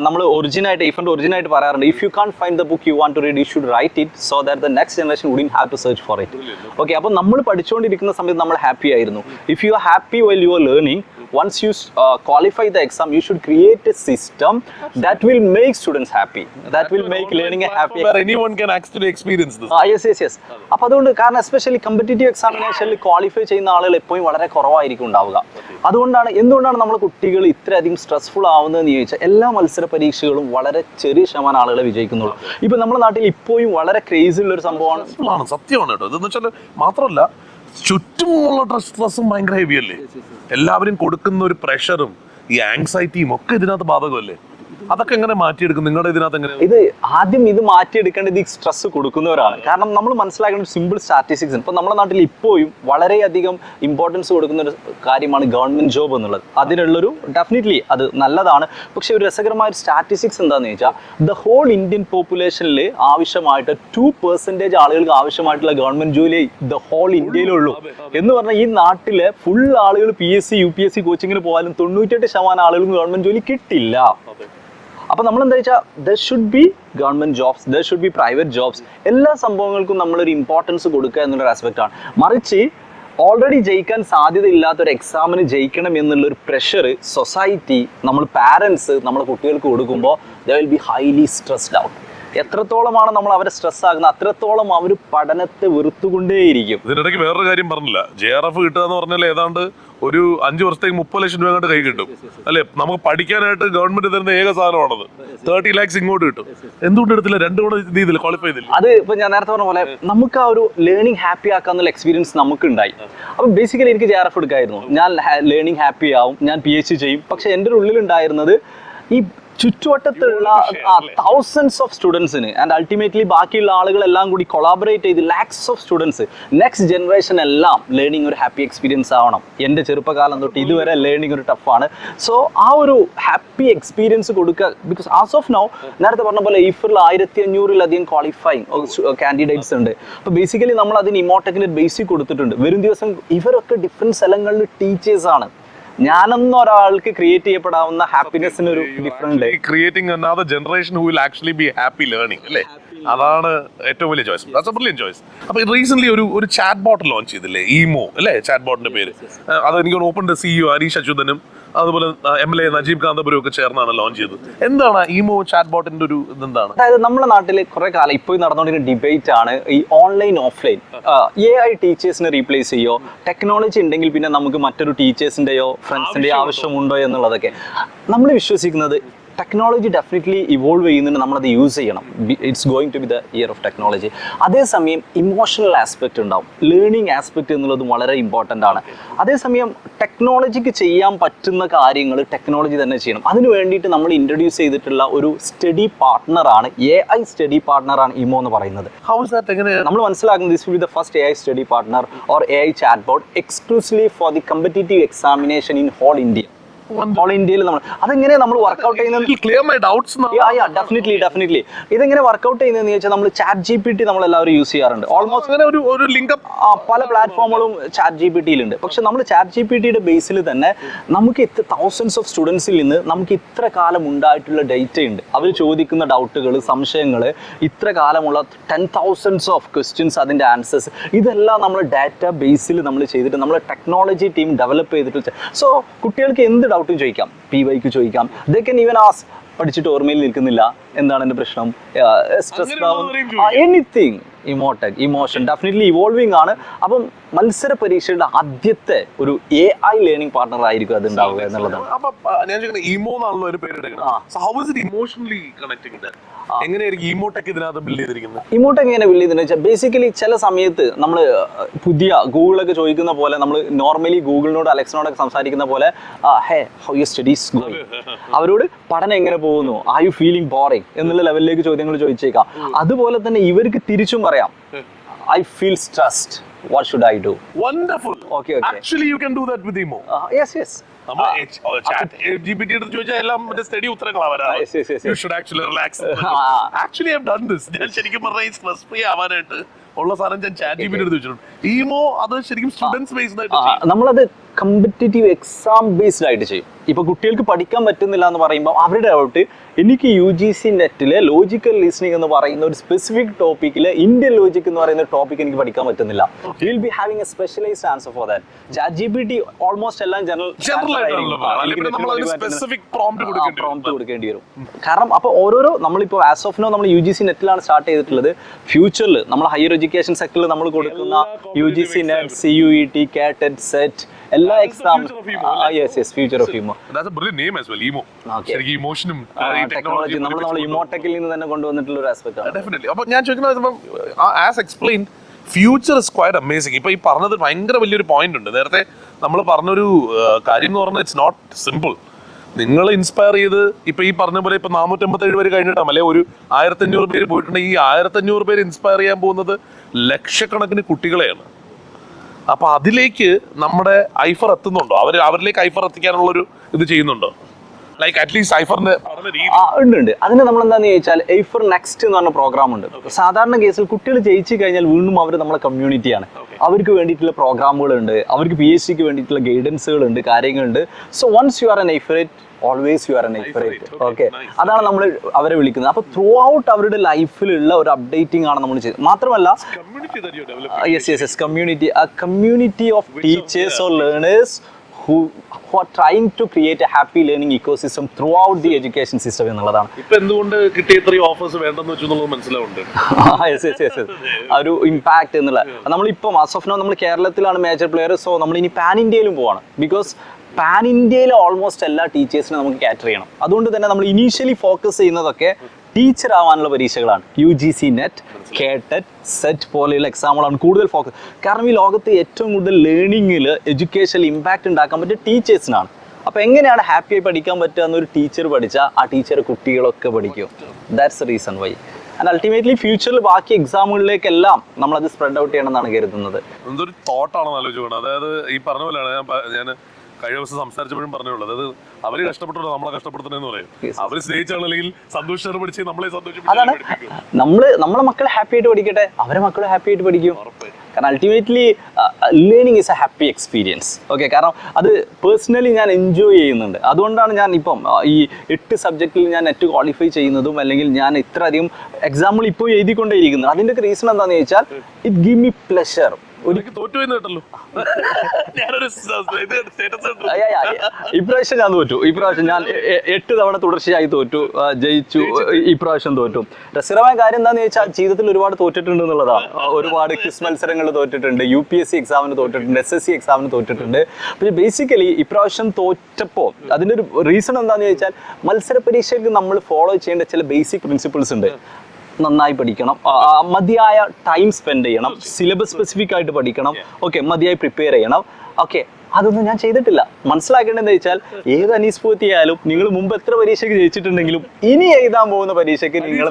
നമ്മൾ ഒറിജിനായിട്ട് ഒറിജിനൽ ഒറിജിനായിട്ട് പറയാറുണ്ട്. If you can find the book you want to read you should write it so that the next generation wouldn't have to search for it okay അപ്പോൾ നമ്മൾ പഠിച്ചുകൊണ്ടിരിക്കുന്ന സമയത്ത് നമ്മൾ ഹാപ്പി ആയിരുന്നു. If you are happy well you are learning once you qualify the exam you should create a that will make students happy. That, that will make learning a happy. Where anyone can actually experience this. Ah, yes, yes, yes. അപ്പോൾ അതുകൊണ്ട് കാരണം especially competitive എക്സാമിനേഷനിൽ qualify ചെയ്യുന്ന ആളുകൾ എപ്പോഴും വളരെ കുറവായിരിക്കും ഉണ്ടാവുക അതുകൊണ്ടാണ് എന്തുകൊണ്ടാണ് നമ്മൾ കുട്ടികൾ ഇത്രയധികം സ്ട്രെസ്ഫുൾ ആവുന്നതെന്ന് ചോദിച്ചാൽ എല്ലാ മത്സര പരീക്ഷകളും വളരെ ചെറിയ ശതമാനം ആളുകളെ വിജയിക്കുന്നുള്ളൂ ഇപ്പം നമ്മുടെ നാട്ടിൽ ഇപ്പോഴും വളരെ ക്രേസ് ഉള്ള ഒരു സംഭവമാണ് സത്യമാണ് കേട്ടോ ഇതെന്ന് വെച്ചാൽ മാത്രമല്ല ചുറ്റുമുള്ള സ്ട്രെസ്സും ഭയങ്കര ഹെവി അല്ലേ? എല്ലാവരും കൊടുക്കുന്ന ഒരു പ്രഷറും ഈ ആങ്സൈറ്റിയും ഒക്കെ ഇതിനകത്ത് ബാധകമല്ലേ? അതൊക്കെ എങ്ങനെ മാറ്റിയെടുക്കും? നിങ്ങളുടെ ഇതിനകത്ത് എങ്ങനെ? ഇത് ആദ്യം ഇത് മാറ്റിയെടുക്കേണ്ടത് ഈ സ്ട്രെസ് കൊടുക്കുന്നവരാണ്. കാരണം നമ്മൾ മനസ്സിലാക്കേണ്ട സിമ്പിൾ സ്റ്റാറ്റിസ്റ്റിക്സ് ഇപ്പൊ നമ്മുടെ നാട്ടിൽ ഇപ്പോഴും വളരെയധികം ഇമ്പോർട്ടൻസ് കൊടുക്കുന്ന ഒരു കാര്യമാണ് ഗവൺമെന്റ് ജോബ് എന്നുള്ളത്. അതിനുള്ളൊരു ഡെഫിനറ്റ്ലി അത് നല്ലതാണ്. പക്ഷെ ഒരു രസകരമായ ഒരു സ്റ്റാറ്റിസ്റ്റിക്സ് എന്താണെന്ന് വെച്ചാൽ ദ ഹോൾ ഇന്ത്യൻ പോപ്പുലേഷനിൽ ആവശ്യമായിട്ട് ടു പെർസെന്റേജ് ആളുകൾക്ക് ആവശ്യമായിട്ടുള്ള ഗവൺമെന്റ് ജോലി ദ ഹോൾ ഇന്ത്യയിലുള്ളൂ എന്ന് പറഞ്ഞാൽ ഈ നാട്ടിലെ ഫുൾ ആളുകൾ P S C U P S C കോച്ചിങ്ങിന് പോയാലും തൊണ്ണൂറ്റെട്ട് ശതമാനം ആളുകൾക്ക് ഗവൺമെന്റ് ജോലി കിട്ടില്ല. അപ്പൊ നമ്മൾ എന്താ വെച്ചാൽ there should be government jobs there should be private jobs എല്ലാ സംഭവങ്ങൾക്കും നമ്മളൊരു ഇമ്പോർട്ടൻസ് കൊടുക്കുക എന്നുള്ളൊരു ആസ്പെക്ട് ആണ്. മറിച്ച് ഓൾറെഡി ജയിക്കാൻ സാധ്യതയില്ലാത്ത ഒരു എക്സാമിന് ജയിക്കണം എന്നുള്ള ഒരു പ്രഷർ സൊസൈറ്റി നമ്മൾ പാരൻസ് നമ്മൾ കുട്ടികൾക്ക് കൊടുക്കുമ്പോൾ they will be highly stressed out എത്രത്തോളമാണ് നമ്മൾ അവരെ സ്ട്രെസ് ആകുന്നത് അത്രത്തോളം അവർ പഠനത്തെ വെറുത്തുകൊണ്ടേയിരിക്കും. ഇതിനിടയ്ക്ക് വേറൊരു കാര്യം പറഞ്ഞില്ല. ജെ ആർ എഫ് കിട്ടുക എന്ന് പറഞ്ഞാൽ ഏതാണ്ട് ഒരു അഞ്ച് വർഷത്തേക്ക് മുപ്പത് ലക്ഷം രൂപ കൈ കിട്ടും. അല്ലെ? നമുക്ക് പഠിക്കാനായിട്ട് ഗവൺമെന്റ് തരുന്ന ഏക സാധനമാണത് തേർട്ടി ലാക്സ് ഇങ്ങോട്ട് കിട്ടും. എന്തുകൊണ്ട് എടുത്തില്ല? രണ്ടു കൂടെ ക്വാളിഫൈ ചെയ്തില്ല അത് ഇപ്പൊ ഞാൻ നേരത്തെ പറഞ്ഞ പോലെ നമുക്ക് ആ ഒരു ലേണിംഗ് ഹാപ്പി ആക്കാന്നുള്ള എക്സ്പീരിയൻസ് നമുക്ക് ഉണ്ടായി അപ്പൊ ബേസിക്കലി എനിക്ക് ജെ ആർ എഫ് എടുക്കായിരുന്നു. ഞാൻ ലേണിംഗ് ഹാപ്പി ആവും. ഞാൻ പി എച്ച് ഡി ചെയ്യും. പക്ഷെ എന്റെ ഉള്ളിൽ ഉണ്ടായിരുന്നത് ഈ ചുറ്റുവട്ടത്തുള്ള തൗസൻഡ്സ് ഓഫ് സ്റ്റുഡൻസിന് ആൻഡ് അൾട്ടിമേറ്റ്ലി ബാക്കിയുള്ള ആളുകളെല്ലാം കൂടി കൊളാബറേറ്റ് ചെയ്ത് lakhs of students next generation എല്ലാം ലേണിംഗ് ഒരു ഹാപ്പി എക്സ്പീരിയൻസ് ആവണം. എന്റെ ചെറുപ്പകാലം തൊട്ട് ഇതുവരെ ലേണിംഗ് ഒരു ടഫാണ് സോ ആ ഒരു ഹാപ്പി എക്സ്പീരിയൻസ് കൊടുക്കുക ബിക്കോസ് ആസ് ഓഫ് നൗ നേരത്തെ പറഞ്ഞ പോലെ ഈഫറിൽ ആയിരത്തി അഞ്ഞൂറിലധികം ക്വാളിഫൈങ് കാൻഡിഡേറ്റ്സ് ഉണ്ട്. അപ്പോൾ ബേസിക്കലി നമ്മൾ അതിന് ഇമോട്ടക്കിന് ബേസിക് കൊടുത്തിട്ടുണ്ട്. വരും ദിവസം ഇവരൊക്കെ ഡിഫറെന്റ് സ്ഥലങ്ങളിൽ ടീച്ചേഴ്സ് ആണ് ഞാനെന്നൊരാൾക്ക് ക്രിയേറ്റ് ചെയ്യപ്പെടാവുന്ന ഹാപ്പിനെസ്സിന് ഒരു different creating another generation who will actually be happy learning അല്ലേ? അതാണ് ഏറ്റവും വലിയ choice that's a brilliant choice അപ്പോൾ റീസെന്റ് ഒരു ഒരു ചാറ്റ് ബോട്ട് ലോഞ്ച് ചെയ്തില്ലേ ഈമോ അല്ലേ? ചാറ്റ് ബോട്ടിന്റെ പേര്. അത് എനിക്ക് ഓപ്പൺ സിഇഒ ഹരീഷ് അച്യുതനും അതുപോലെ M L A Najeeb Kanthapuram ഒക്കെ ചേർന്നാണ് ലോഞ്ച് ചെയ്തത്. എന്താണ് ഈമോ ചാറ്റ് ബോട്ടിന്റെ ഒരു ഇതെന്താണ്? അതായത് നമ്മുടെ നാട്ടിൽ കുറെ കാലം ഇപ്പോൾ നടന്നുകൊണ്ടിരിക്കുന്ന ഡിബേറ്റ് ആണ് ഈ ഓൺലൈൻ ഓഫ്ലൈൻ എ ഐ ടീച്ചേഴ്സിനെ റീപ്ലേസ് ചെയ്യോ? ടെക്നോളജി ഉണ്ടെങ്കിൽ പിന്നെ നമുക്ക് മറ്റൊരു ടീച്ചേഴ്സിന്റെയോ ഫ്രണ്ട്സിന്റെയോ ആവശ്യമുണ്ടോ? എന്നുള്ളതൊക്കെ. നമ്മൾ വിശ്വസിക്കുന്നത് ടെക്നോളജി ഡെഫിനറ്റ്ലി ഇവോൾവ് ചെയ്യുന്നുണ്ട് നമ്മളത് യൂസ് ചെയ്യണം. It's going to be the year of technology അതേസമയം ഇമോഷണൽ ആസ്പെക്റ്റ് ഉണ്ടാവും. ലേണിംഗ് ആസ്പെക്റ്റ് എന്നുള്ളത് വളരെ ഇമ്പോർട്ടന്റ് ആണ്. അതേസമയം ടെക്നോളജിക്ക് ചെയ്യാൻ പറ്റുന്ന കാര്യങ്ങൾ ടെക്നോളജി തന്നെ ചെയ്യണം. അതിന് വേണ്ടിയിട്ട് നമ്മൾ ഇൻട്രൊഡ്യൂസ് ചെയ്തിട്ടുള്ള ഒരു സ്റ്റഡി പാർട്ട്ണറാണ് എ ഐ സ്റ്റഡി പാർട്ട്ണറാണ് ഇമോ എന്ന് പറയുന്നത്. നമ്മൾ മനസ്സിലാക്കുന്നത് this will be the first A I study partner or A I chat board exclusively for the competitive examination in whole India whole ഇന്ത്യയിൽ നമ്മൾ അതെങ്ങനെ നമ്മൾ വർക്ക്ഔട്ട് ചെയ്യുന്നത്? Clear my doubts definitely definitely ഇതെങ്ങനെ വർക്ക്ഔട്ട് ചെയ്യുന്നതെന്ന് ചോദിച്ചാൽ നമ്മൾ ചാറ്റ് ജി പി ടി നമ്മൾ എല്ലാവരും യൂസ് ചെയ്യാറുണ്ട്. ഓൾമോസ്റ്റ് അങ്ങനെ ഒരു ഒരു ലിങ്ക് പല പ്ലാറ്റ്ഫോമുകളും ചാറ്റ് ജി പി ടിയിലുണ്ട് പക്ഷെ നമ്മൾ ചാറ്റ് ജി പി ടിയുടെ ബേസിൽ തന്നെ നമുക്ക് ഇത്ര തൗസൻഡ്സ് ഓഫ് സ്റ്റുഡൻസിൽ നിന്ന് നമുക്ക് ഇത്ര കാലം ഉണ്ടായിട്ടുള്ള ഡേറ്റ ഉണ്ട്. അവർ ചോദിക്കുന്ന ഡൗട്ടുകൾ സംശയങ്ങൾ ഇത്ര കാലമുള്ള ടെൻ തൗസൻഡ്സ് ഓഫ് ക്വസ്റ്റ്യൻസ് അതിന്റെ ആൻസേഴ്സ് ഇതെല്ലാം നമ്മൾ ഡാറ്റ ബേസിൽ നമ്മൾ ചെയ്തിട്ട് നമ്മൾ ടെക്നോളജി ടീം ഡെവലപ്പ് ചെയ്തിട്ട് സോ കുട്ടികൾക്ക് എന്ത് ഡൗട്ടും ചോദിക്കാം. പി വൈക്ക് ചോദിക്കാം. ദേ കൻ ഈവൻ ആസ് പഠിച്ചിട്ട് ഓർമ്മയിൽ നിൽക്കുന്നില്ല. എന്താണ് എന്റെ പ്രശ്നം? Stress. Anything Emotech emotion definitely evolving ആണ്. അപ്പം മത്സര പരീക്ഷയുടെ ആദ്യത്തെ ഒരു എ ഐ ലേണിംഗ് പാർട്ണർ ആയിരിക്കും അത് ഉണ്ടാവുക എന്നുള്ളതാണ് അപ്പൊ ഞാൻ ചോദിക്കുന്നത് ഈമോ എന്നാണല്ലോ ഒരു പേര് ഇമോഷണലി എങ്ങനെയായിരിക്കും ഇതിനകത്ത് ബിൽഡ് ചെയ്തിരിക്കുന്നത്? എങ്ങനെ ബിൽഡ് ചെയ്തെന്ന് വെച്ചാൽ ബേസിക്കലി ചില സമയത്ത് നമ്മൾ പുതിയ ഗൂഗിളൊക്കെ ചോദിക്കുന്ന പോലെ നമ്മൾ നോർമലി ഗൂഗിളിനോട് അലക്സിനോടൊക്കെ സംസാരിക്കുന്ന പോലെ ഹേ ഹൗ യു സ്റ്റഡീസ് അവരോട് പഠനം എങ്ങനെ പോകുന്നു? ഐ യു ഫീലിംഗ് ബോറിംഗ് എന്നുള്ള ലെവലിലേക്ക് ചോദ്യങ്ങൾ ചോദിച്ചേക്കാം. അതുപോലെ തന്നെ ഇവർക്ക് തിരിച്ചും പറയാം. I feel stressed what should I do wonderful Okay, okay. Actually you can do that with Emo yes yes. നമ്മളത് കമ്പറ്റേറ്റീവ് എക്സാം ബേസ്ഡ് ആയിട്ട് ചെയ്യും. ഇപ്പൊ കുട്ടികൾക്ക് പഠിക്കാൻ പറ്റുന്നില്ല എന്ന് പറയുമ്പോൾ അവരുടെ ഡൗട്ട് എനിക്ക് യു ജി സി നെറ്റിലെ ലോജിക്കൽ ലിസണിംഗ് എന്ന് പറയുന്ന ഒരു സ്പെസിഫിക് ടോപ്പിക്കിൽ ഇന്ത്യൻ ലോജിക് എന്ന് പറയുന്ന ടോപ്പിക് എനിക്ക് പഠിക്കാൻ പറ്റുന്നില്ല. Will be having a specialized answer for that chat G P T almost എല്ലാം ജനറൽ. പ്രോംപ്റ്റ് കൊടുക്കേണ്ടി വരും. കാരണം അപ്പോൾ ഓരോരോ നമ്മളിപ്പോൾ ആസ് ഓഫ് നോ നമ്മൾ യു ജി സി നെറ്റിലാണ് സ്റ്റാർട്ട് ചെയ്തിട്ടുള്ളത്. ഫ്യൂച്ചറിൽ നമ്മൾ ഹയർ എഡ്യൂക്കേഷൻ സെക്ടറിൽ നമ്മൾ കൊടുക്കുന്ന U G C NET C U E T CAT SET എല്ലാ exam yes yes future of emo ഇമോഷനും technology നമ്മൾ നമ്മൾ ഇമോടെക്കിൽ നിന്ന് തന്നെ കൊണ്ടുവന്നിട്ടുള്ള ഒരു ആസ്പെക്ട് ആണ്. ഡെഫിനറ്റ്ലി അപ്പോൾ ഞാൻ ചോദിക്കുന്നത് as explain future is quite amazing ഇപ്പൊ ഈ പറഞ്ഞത് ഭയങ്കര വലിയൊരു പോയിന്റ് ഉണ്ട്. നേരത്തെ നമ്മൾ പറഞ്ഞൊരു കാര്യം എന്ന് പറഞ്ഞാൽ ഇറ്റ്സ് നോട്ട് സിമ്പിൾ നിങ്ങൾ ഇൻസ്പയർ ചെയ്ത് ഇപ്പൊ ഈ പറഞ്ഞ പോലെ ഇപ്പൊ നാനൂറ്റമ്പത്തേഴ് പേര് കഴിഞ്ഞിട്ടാണ് അല്ലെ? ഒരു ആയിരത്തഞ്ഞൂറ് പേര് പോയിട്ടുണ്ടെങ്കിൽ ഈ ആയിരത്തഞ്ഞൂറ് പേര് ഇൻസ്പയർ ചെയ്യാൻ പോകുന്നത് ലക്ഷക്കണക്കിന് കുട്ടികളെയാണ്. അപ്പൊ അതിലേക്ക് നമ്മുടെ ഐഫർ എത്തുന്നുണ്ടോ? അവർ അവരിലേക്ക് ഐഫർ എത്തിക്കാനുള്ള ഒരു ഇത് ചെയ്യുന്നുണ്ടോ? ലൈക്ക് അറ്റ്ലീസ്റ്റ് ഐഫറിന്റെ ഉണ്ട് ഉണ്ട്. അതിന് നമ്മൾ എന്താണെന്ന് ചോദിച്ചാൽ ഐഫർ നെക്സ്റ്റ് എന്ന് പറഞ്ഞ പ്രോഗ്രാം ഉണ്ട്. സാധാരണ കേസിൽ കുട്ടികൾ ജയിച്ചു കഴിഞ്ഞാൽ വീണ്ടും അവർ നമ്മുടെ കമ്മ്യൂണിറ്റിയാണ് അവർക്ക് വേണ്ടിയിട്ടുള്ള പ്രോഗ്രാമുകൾ ഉണ്ട് അവർക്ക് പി എച്ച് ഡിക്ക് വേണ്ടിയിട്ടുള്ള ഗൈഡൻസുകൾ ഉണ്ട് കാര്യങ്ങളുണ്ട്. So once you are an ഐഫറേറ്റ് always you are an okay, okay. അതാണ് നമ്മൾ അവരെ വിളിക്കുന്നത്. അപ്പൊ ത്രൂ ഔട്ട് അവരുടെ ലൈഫിലുള്ള ഒരു അപ്ഡേറ്റിംഗ് ആണ് നമ്മൾ ചെയ്യുന്നത് മാത്രമല്ല community. Yes yes yes community teachers or learners who who are trying to create a happy learning ecosystem throughout the education system എന്നുള്ളതാണ്. ഇപ്പൊ എന്തുകൊണ്ട് കിട്ടിയ ഇത്രയും ഓഫേഴ്സ് വേണ്ടെന്ന് വെച്ചു എന്നുള്ളത് മനസ്സിലാവുന്നുണ്ട് യെസ് യെസ് യെസ് ആ ഒരു ഇമ്പാക്ട് എന്നുള്ള. നമ്മളിപ്പോൾ ആസ് ഓഫ് നോ നമ്മൾ കേരളത്തിലാണ് മേജർ പ്ലെയർ സോ നമ്മൾ ഇനി പാൻ ഇന്ത്യയിലും പോവാണ്. ബിക്കോസ് പാൻ ഇന്ത്യയിലെ ഓൾമോസ്റ്റ് എല്ലാ ടീച്ചേഴ്സിനും നമുക്ക് കാറ്റർ ചെയ്യണം. അതുകൊണ്ട് തന്നെ നമ്മൾ ഇനീഷ്യലി ഫോക്കസ് ചെയ്യുന്നതൊക്കെ ടീച്ചർ ആവാനുള്ള പരീക്ഷകളാണ്. U G C NET KTET SET പോലെയുള്ള എക്സാമുകളാണ് കൂടുതൽ ഫോക്കസ് കാരണം ഈ ലോകത്ത് ഏറ്റവും കൂടുതൽ ലേണിങ്ങിൽ എഡ്യൂക്കേഷനിൽ ഇമ്പാക്റ്റ് ഉണ്ടാക്കാൻ പറ്റിയ ടീച്ചേഴ്സിനാണ് അപ്പോൾ എങ്ങനെയാണ് ഹാപ്പിയായി പഠിക്കാൻ പറ്റുക എന്നൊരു ടീച്ചർ പഠിച്ചാൽ ആ ടീച്ചർ കുട്ടികളൊക്കെ പഠിക്കും. That's reason why and ultimately ഫ്യൂച്ചറിൽ ബാക്കി എക്സാമുകളിലേക്കെല്ലാം നമ്മളത് സ്പ്രെഡ് ഔട്ട് ചെയ്യണമെന്നാണ് കരുതുന്നത്. എന്തൊരു തോട്ടാണെന്ന് ആലോചിക്കുന്നത് അതായത് ഈ പറഞ്ഞ പോലെയാണ് ഞാൻ കഴിഞ്ഞ ദിവസം സംസാരിച്ചപ്പോഴും പറഞ്ഞുള്ളൂ അതായത് അവർ കഷ്ടപ്പെട്ടു നമ്മളെ കഷ്ടപ്പെടുത്തണെന്ന് പറയും. അവർ സ്നേഹിച്ചാണ് അല്ലെങ്കിൽ സന്തോഷിച്ചാണ് പഠിച്ച് നമ്മളെ അതാണ്. നമ്മൾ നമ്മളെ മക്കളെ ഹാപ്പി ആയിട്ട് പഠിക്കട്ടെ. അവരെ മക്കളെ ഹാപ്പി ആയിട്ട് പഠിക്കും. കാരണം ultimately learning is a happy experience okay കാരണം അത് പേഴ്സണലി ഞാൻ എൻജോയ് ചെയ്യുന്നുണ്ട്. അതുകൊണ്ടാണ് ഞാൻ ഇപ്പം ഈ എട്ട് സബ്ജക്റ്റിൽ ഞാൻ നെറ്റ് ക്വാളിഫൈ ചെയ്യുന്നതും അല്ലെങ്കിൽ ഞാൻ ഇത്രയധികം എക്സാമ്പിൾ ഇപ്പോൾ എഴുതിക്കൊണ്ടേയിരിക്കുന്നത്. അതിന്റെ റീസൺ എന്താണെന്ന് ചോദിച്ചാൽ ഇറ്റ് ഗിവ് മി പ്ലഷർ ഇപ്രാവശ്യം ഞാൻ തോറ്റു. ഇപ്രാവശ്യം ഞാൻ എട്ട് തവണ തുടർച്ചയായി തോറ്റു. ജയിച്ചു. ഇപ്രാവശ്യം തോറ്റു. രസകരമായ കാര്യം എന്താന്ന് ചോദിച്ചാൽ ജീവിതത്തിൽ ഒരുപാട് തോറ്റിട്ടുണ്ട് എന്നുള്ളതാണ് ഒരുപാട് ക്വിസ് മത്സരങ്ങൾ തോറ്റിട്ടുണ്ട്. യു പി എസ് സി എക്സാമിന് തോറ്റിട്ടുണ്ട്. എസ് എസ് സി എക്സാമിന് തോറ്റിട്ടുണ്ട്. പക്ഷേ ബേസിക്കലി ഇപ്രാവശ്യം തോറ്റപ്പോൾ അതിന്റെ ഒരു റീസൺ എന്താണെന്ന് ചോദിച്ചാൽ മത്സര പരീക്ഷയ്ക്ക് നമ്മൾ ഫോളോ ചെയ്യേണ്ട ചില ബേസിക് പ്രിൻസിപ്പിൾസ് ഉണ്ട്. നന്നായി പഠിക്കണം. മതിയായ ടൈം സ്പെൻഡ് ചെയ്യണം. സിലബസ് സ്പെസിഫിക് ആയിട്ട് പഠിക്കണം. ഓക്കെ മതിയായി പ്രിപ്പയർ ചെയ്യണം. ഓക്കെ അതൊന്നും ഞാൻ ചെയ്തിട്ടില്ല. മനസ്സിലാക്കേണ്ടതെന്ന് വെച്ചാൽ ഏത് അനീസ് ആയാലും നിങ്ങൾ മുമ്പ് എത്ര പരീക്ഷയ്ക്ക് ജയിച്ചിട്ടുണ്ടെങ്കിലും ഇനി എഴുതാൻ പോകുന്ന പരീക്ഷയ്ക്ക് നിങ്ങൾ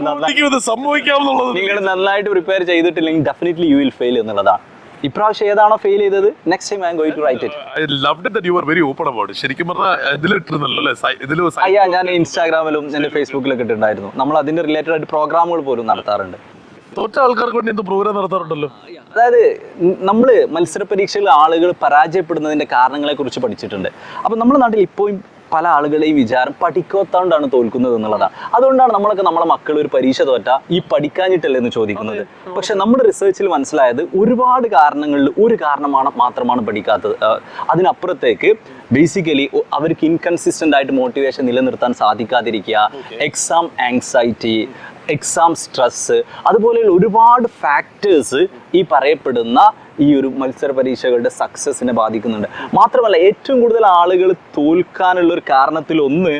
നിങ്ങൾ നന്നായിട്ട് പ്രിപ്പയർ ചെയ്തിട്ടില്ലെങ്കിൽ ഡെഫിനറ്റ്ലി യു വിൽ ഫെയിൽ എന്നുള്ളതാണ്. ഇപ്രാവശ്യം ഏതാണോ ഫെയിൽ ചെയ്തത് next time I am going to write it I loved that you are very open about ശരിക്കും പറഞ്ഞാൽ ഇതിലിട്ടിരുന്നല്ലോ അല്ലേ? ഇതിൽ അയ്യാ ഞാൻ ഇൻസ്റ്റാഗ്രാമിലും എന്റെ ഫേസ്ബുക്കിലൊക്കെ ഇട്ടിട്ടുണ്ടായിരുന്നു. നമ്മൾ അതിന്റെ റിലേറ്റഡ് ആയിട്ട് പ്രോഗ്രാമുകൾ പോലും നടത്താറുണ്ട്. തോറ്റ ആൾക്കാർക്ക് വേണ്ടി എന്ത് പ്രോഗ്രാം നടത്താറുണ്ടല്ലോ? അതായത് നമ്മൾ മത്സര പരീക്ഷയിൽ ആളുകൾ പരാജയപ്പെടുന്നതിന്റെ കാരണങ്ങളെ കുറിച്ച് പഠിച്ചിട്ടുണ്ട്. അപ്പോൾ നമ്മുടെ നാട്ടിൽ ഇപ്പോഴും പല ആളുകളെയും വിചാരം പഠിക്കാത്തോണ്ടാണ് തോൽക്കുന്നത് എന്നുള്ളതാണ് അതുകൊണ്ടാണ് നമ്മളൊക്കെ നമ്മളെ മക്കൾ ഒരു പരീക്ഷ തോറ്റ ഈ പഠിക്കാഞ്ഞിട്ടല്ലേ എന്ന് ചോദിക്കുന്നത്. പക്ഷെ നമ്മുടെ റിസർച്ചിൽ മനസ്സിലായത് ഒരുപാട് കാരണങ്ങളിൽ ഒരു കാരണമാണ് മാത്രമാണ് പഠിക്കാത്തത്. അതിനപ്പുറത്തേക്ക് ബേസിക്കലി അവർക്ക് ഇൻകൺസിസ്റ്റന്റ് ആയിട്ട് മോട്ടിവേഷൻ നിലനിർത്താൻ സാധിക്കാതിരിക്കുക എക്സാം ആങ്സൈറ്റി എക്സാം സ്ട്രെസ് അതുപോലെയുള്ള ഒരുപാട് ഫാക്ടേഴ്സ് ഈ പറയപ്പെടുന്ന ഈ ഒരു മത്സര പരീക്ഷകളുടെ സക്സസിനെ ബാധിക്കുന്നുണ്ട്. മാത്രമല്ല ഏറ്റവും കൂടുതൽ ആളുകൾ തോൽക്കാനുള്ള ഒരു കാരണത്തിൽ ഒന്ന്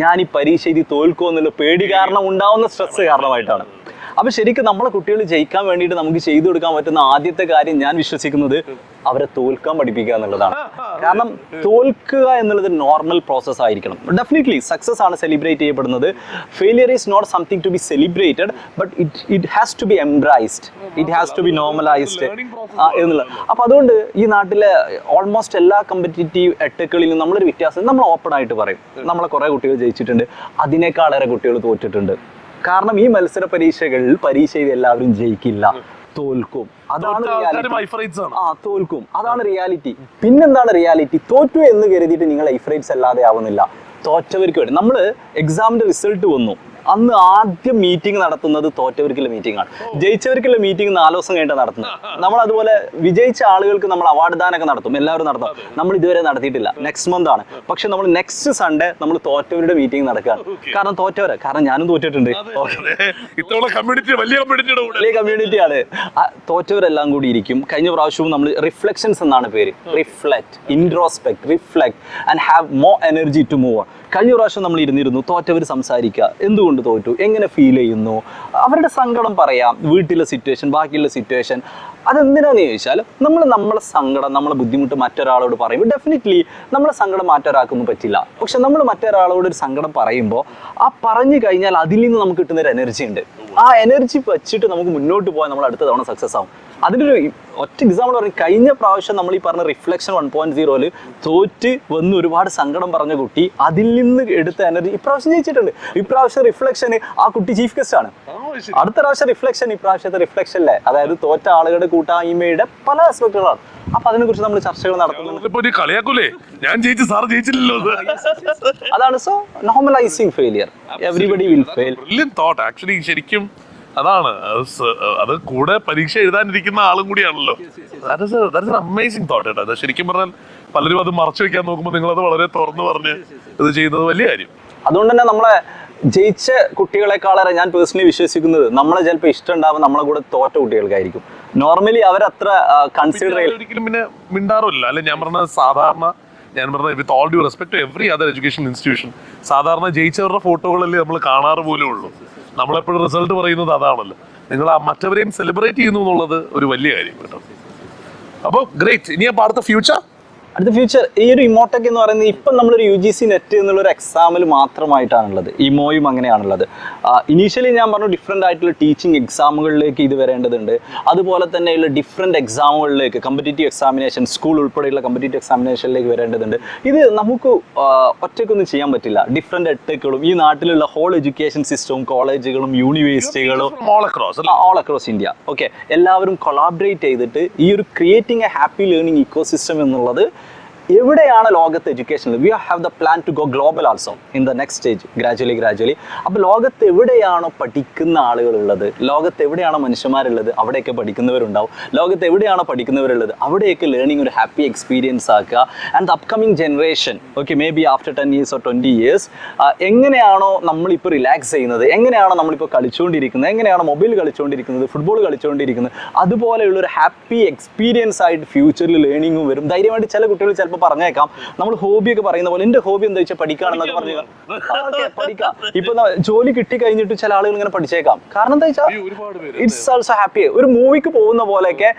ഞാൻ ഈ പരീക്ഷ എഴുതി തോൽക്കുമോ എന്നുള്ള പേടി കാരണം ഉണ്ടാവുന്ന സ്ട്രെസ് കാരണമായിട്ടാണ്. അപ്പൊ ശരിക്കും നമ്മളെ കുട്ടികൾ ജയിക്കാൻ വേണ്ടിയിട്ട് നമുക്ക് ചെയ്തു കൊടുക്കാൻ പറ്റുന്ന ആദ്യത്തെ കാര്യം ഞാൻ വിശ്വസിക്കുന്നത് അവരെ തോൽക്കാൻ പഠിപ്പിക്കുക എന്നുള്ളതാണ്. കാരണം തോൽക്കുക എന്നുള്ളത് നോർമൽ പ്രോസസ് ആയിരിക്കണം. ഡെഫിനറ്റ്ലി സക്സസ് ആണ് സെലിബ്രേറ്റ് ചെയ്യപ്പെടുന്നത്. Failure is not something to be celebrated but it it has to be embraced it has to be normalized എന്നുള്ളത്. അപ്പൊ അതുകൊണ്ട് ഈ നാട്ടിലെ ഓൾമോസ്റ്റ് എല്ലാ കമ്പറ്റീറ്റീവ് എട്ടക്കുകളിലും നമ്മളൊരു വ്യത്യാസം നമ്മൾ ഓപ്പൺ ആയിട്ട് പറയും. നമ്മളെ കുറെ കുട്ടികൾ ജയിച്ചിട്ടുണ്ട്. അതിനേക്കാളേറെ കുട്ടികൾ തോറ്റിട്ടുണ്ട്. കാരണം ഈ മത്സര പരീക്ഷകളിൽ പരീക്ഷ എഴുതി എല്ലാവരും ജയിക്കില്ല. തോൽക്കും. അതാണ് ആണ്. ആ തോൽക്കും. അതാണ് റിയാലിറ്റി പിന്നെന്താണ് റിയാലിറ്റി തോറ്റു എന്ന് കരുതിയിട്ട് നിങ്ങൾ ഐഫ്രൈറ്റ്സ് അല്ലാതെ ആവുന്നില്ല. തോറ്റവർക്ക് വേണ്ടി. നമ്മൾ എക്സാമിന്റെ റിസൾട്ട് വന്നു. അന്ന് ആദ്യം മീറ്റിംഗ് നടത്തുന്നത് തോറ്റവർക്കുള്ള മീറ്റിംഗ് ആണ്. ജയിച്ചവർക്കുള്ള മീറ്റിംഗ് നാല് ദിവസം കഴിഞ്ഞിട്ട് നടത്തുന്നത്. നമ്മൾ അതുപോലെ വിജയിച്ച ആളുകൾക്ക് നമ്മൾ അവാർഡ് ദാനൊക്കെ നടത്തും. എല്ലാവരും നടത്തും നമ്മൾ ഇതുവരെ നടത്തിയിട്ടില്ല. നെക്സ്റ്റ് മന്ത് ആണ്. പക്ഷെ നമ്മൾ നെക്സ്റ്റ് സൺഡേ നമ്മൾ തോറ്റവരുടെ മീറ്റിംഗ് നടക്കുകയാണ്. കാരണം തോറ്റവരെ. കാരണം ഞാനും തോറ്റിട്ടുണ്ട്. ഇത്തവണ കമ്മ്യൂണിറ്റി വലിയ കമ്മ്യൂണിറ്റിയുടെ വലിയ കമ്മ്യൂണിറ്റിയാണ് തോറ്റവരെല്ലാം കൂടി ഇരിക്കും. കഴിഞ്ഞ പ്രാവശ്യവും നമ്മൾ റിഫ്ലക്ഷൻസ് എന്നാണ് പേര്. Reflect introspect reflect and have more energy to move കഴിഞ്ഞ പ്രാവശ്യം നമ്മൾ ഇരുന്നിരുന്നു തോറ്റവർ സംസാരിക്കുക. എന്തുകൊണ്ട് തോറ്റു? എങ്ങനെ ഫീൽ ചെയ്യുന്നു? അവരുടെ സങ്കടം പറയാം വീട്ടിലെ സിറ്റുവേഷൻ ബാക്കിയുള്ള സിറ്റുവേഷൻ അതെന്തിനാന്ന് ചോദിച്ചാൽ നമ്മൾ നമ്മളെ സങ്കടം നമ്മളെ ബുദ്ധിമുട്ട് മറ്റൊരാളോട് പറയുമ്പോൾ ഡെഫിനറ്റ്ലി നമ്മളെ സങ്കടം മറ്റൊരാൾക്കൊന്നും പറ്റില്ല. പക്ഷെ നമ്മൾ മറ്റൊരാളോട് ഒരു സങ്കടം പറയുമ്പോൾ ആ പറഞ്ഞു കഴിഞ്ഞാൽ അതിൽ നിന്ന് നമുക്ക് കിട്ടുന്ന ഒരു എനർജി ഉണ്ട്. ആ എനർജി വെച്ചിട്ട് നമുക്ക് മുന്നോട്ട് പോകാൻ നമ്മൾ അടുത്ത തവണ സക്സസ് ആവും. അതിനൊരു ഒറ്റ എക്സാമ്പിൾ പറഞ്ഞു കഴിഞ്ഞ പ്രാവശ്യം നമ്മൾ ഈ പറഞ്ഞ റിഫ്ലക്ഷൻ വൺ പോയിന്റ് സീറോയിൽ തോറ്റ് വന്ന് ഒരുപാട് സങ്കടം പറഞ്ഞ കുട്ടി അതിൽ നിന്ന് എടുത്ത എനർജി ഇപ്രാവശ്യം ജയിച്ചിട്ടുണ്ട്. ഇപ്രാവശ്യം റിഫ്ലക്ഷന് ആ കുട്ടി ചീഫ് ഗസ്റ്റ് ആണ്. അടുത്ത പ്രാവശ്യം റിഫ്ലക്ഷൻ ഇപ്രാവശ്യത്തെ റിഫ്ലക്ഷൻ അല്ലേ അതായത് തോറ്റ ആളുകളുടെ കൂട്ടായ്മയുടെ പല ആസ്പെക്ടുകളാണ് അപ്പൊ അതിനെ കുറിച്ച് നമ്മൾ ചർച്ചകൾ നടത്തുന്നുണ്ട്. ഞാൻ ജയിച്ചു സാർ ജയിച്ചില്ലല്ലോ അതാണ് so normalizing failure everybody will fail thought actually ശരിക്കും അതാണ്. അത് കൂടെ പരീക്ഷ എഴുതാനിരിക്കുന്ന ആളും കൂടിയാണല്ലോ. അമേസിംഗ് തോട്ട് കേട്ടോ. ശരിക്കും പറഞ്ഞാൽ പലരും അത് മറച്ചു വെക്കാൻ നോക്കുമ്പോൾ നിങ്ങൾ അത് വളരെ തുറന്നു പറഞ്ഞ് ഇത് ചെയ്യുന്നത് വലിയ കാര്യം. അതുകൊണ്ട് തന്നെ നമ്മളെ ജയിച്ച കുട്ടികളെക്കാളേറെ ഞാൻ പേഴ്സണലി വിശ്വസിക്കുന്നത് നമ്മളെ ചിലപ്പോൾ ഇഷ്ടം ഉണ്ടാവും നമ്മളെ കൂടെ തോറ്റ കുട്ടികൾക്കായിരിക്കും. നോർമലി അവരത്ര കൺസിഡർ ഒരിക്കലും പിന്നെ മിണ്ടാറുമില്ല. അല്ലെ ഞാൻ പറഞ്ഞ സാധാരണ ഞാൻ പറഞ്ഞ with all due respect to every other education institution സാധാരണ ജയിച്ചവരുടെ ഫോട്ടോകളല്ലേ നമ്മൾ കാണാറ് പോലും ഉള്ളൂ. നമ്മളെപ്പോഴും റിസൾട്ട് പറയുന്നത് അതാണല്ലോ. നിങ്ങൾ ആ മറ്റവരെയും സെലിബ്രേറ്റ് ചെയ്യുന്നു എന്നുള്ളത് ഒരു വലിയ കാര്യം കേട്ടോ. അപ്പോൾ ഗ്രേറ്റ് ഇനി അപ്പോൾ അടുത്ത ഫ്യൂച്ചർ അടുത്ത ഫ്യൂച്ചർ ഈ ഒരു ഇമോട്ടെക് എന്ന് പറയുന്നത് ഇപ്പം നമ്മളൊരു യു ജി സി നെറ്റ് എന്നുള്ളൊരു എക്സാമിൽ മാത്രമായിട്ടാണുള്ളത്. ഇമോയും അങ്ങനെയാണുള്ളത്. ഇനീഷ്യലി ഞാൻ പറഞ്ഞു ഡിഫറെന്റ് ആയിട്ടുള്ള ടീച്ചിങ് എക്സാമുകളിലേക്ക് ഇത് വരേണ്ടതുണ്ട്. അതുപോലെ തന്നെയുള്ള ഡിഫറെന്റ് എക്സാമുകളിലേക്ക് കമ്പറ്റേറ്റീവ് എക്സാമിനേഷൻ സ്കൂൾ ഉൾപ്പെടെയുള്ള കമ്പറ്റേറ്റീവ് എക്സാമിനേഷനിലേക്ക് വരേണ്ടതുണ്ട്. ഇത് നമുക്ക് ഒറ്റയ്ക്കൊന്നും ചെയ്യാൻ പറ്റില്ല. ഡിഫറെന്റ് എട്ടക്കുകളും ഈ നാട്ടിലുള്ള ഹോൾ എഡ്യൂക്കേഷൻ സിസ്റ്റവും കോളേജുകളും യൂണിവേഴ്സിറ്റികളും all across all across India okay എല്ലാവരും കൊളാബറേറ്റ് ചെയ്തിട്ട് ഈ ഒരു creating a happy learning ecosystem എന്നുള്ളത് എവിടെയാണ് ലോകത്ത് education we have the plan to go global also in the next stage gradually gradually അപ്പോൾ ലോകത്ത് എവിടെയാണോ പഠിക്കുന്ന ആളുകളുള്ളത് ലോകത്ത് എവിടെയാണോ മനുഷ്യന്മാരുള്ളത് അവിടെയൊക്കെ പഠിക്കുന്നവരുണ്ടാവും. ലോകത്ത് എവിടെയാണോ പഠിക്കുന്നവരുള്ളത് അവിടെയൊക്കെ ലേണിംഗ് ഒരു ഹാപ്പി എക്സ്പീരിയൻസ് ആക്കുക. And the upcoming generation okay maybe after ten years or twenty years എങ്ങനെയാണോ നമ്മളിപ്പോൾ റിലാക്സ് ചെയ്യുന്നത്? എങ്ങനെയാണോ നമ്മളിപ്പോൾ കളിച്ചുകൊണ്ടിരിക്കുന്നത്? എങ്ങനെയാണോ മൊബൈൽ കളിച്ചുകൊണ്ടിരിക്കുന്നത്? ഫുട്ബോൾ കളിച്ചുകൊണ്ടിരിക്കുന്നത്? അതുപോലെയുള്ള ഒരു ഹാപ്പി എക്സ്പീരിയൻസ് ആയിട്ട് ഫ്യൂച്ചറിൽ ലേണിംഗും വരും. ധൈര്യമായിട്ട് ചില കുട്ടികൾ ചിലപ്പോൾ പറഞ്ഞേക്കാം. നമ്മൾ ഹോബി ഒക്കെ പറയുന്ന പോലെ എന്റെ ഹോബി എന്താ വെച്ചാൽ പഠിക്കുകയാണെന്നൊക്കെ പറഞ്ഞു പഠിക്കാം. ഇപ്പൊ ജോലി കിട്ടി കഴിഞ്ഞിട്ട് ചില ആളുകൾ ഇങ്ങനെ പഠിച്ചേക്കാം. കാരണം എന്താ വെച്ചാൽ ഇറ്റ്സ് ആൾസോ ഹാപ്പി ഒരു മൂവിക്ക് പോകുന്ന പോലെയൊക്കെ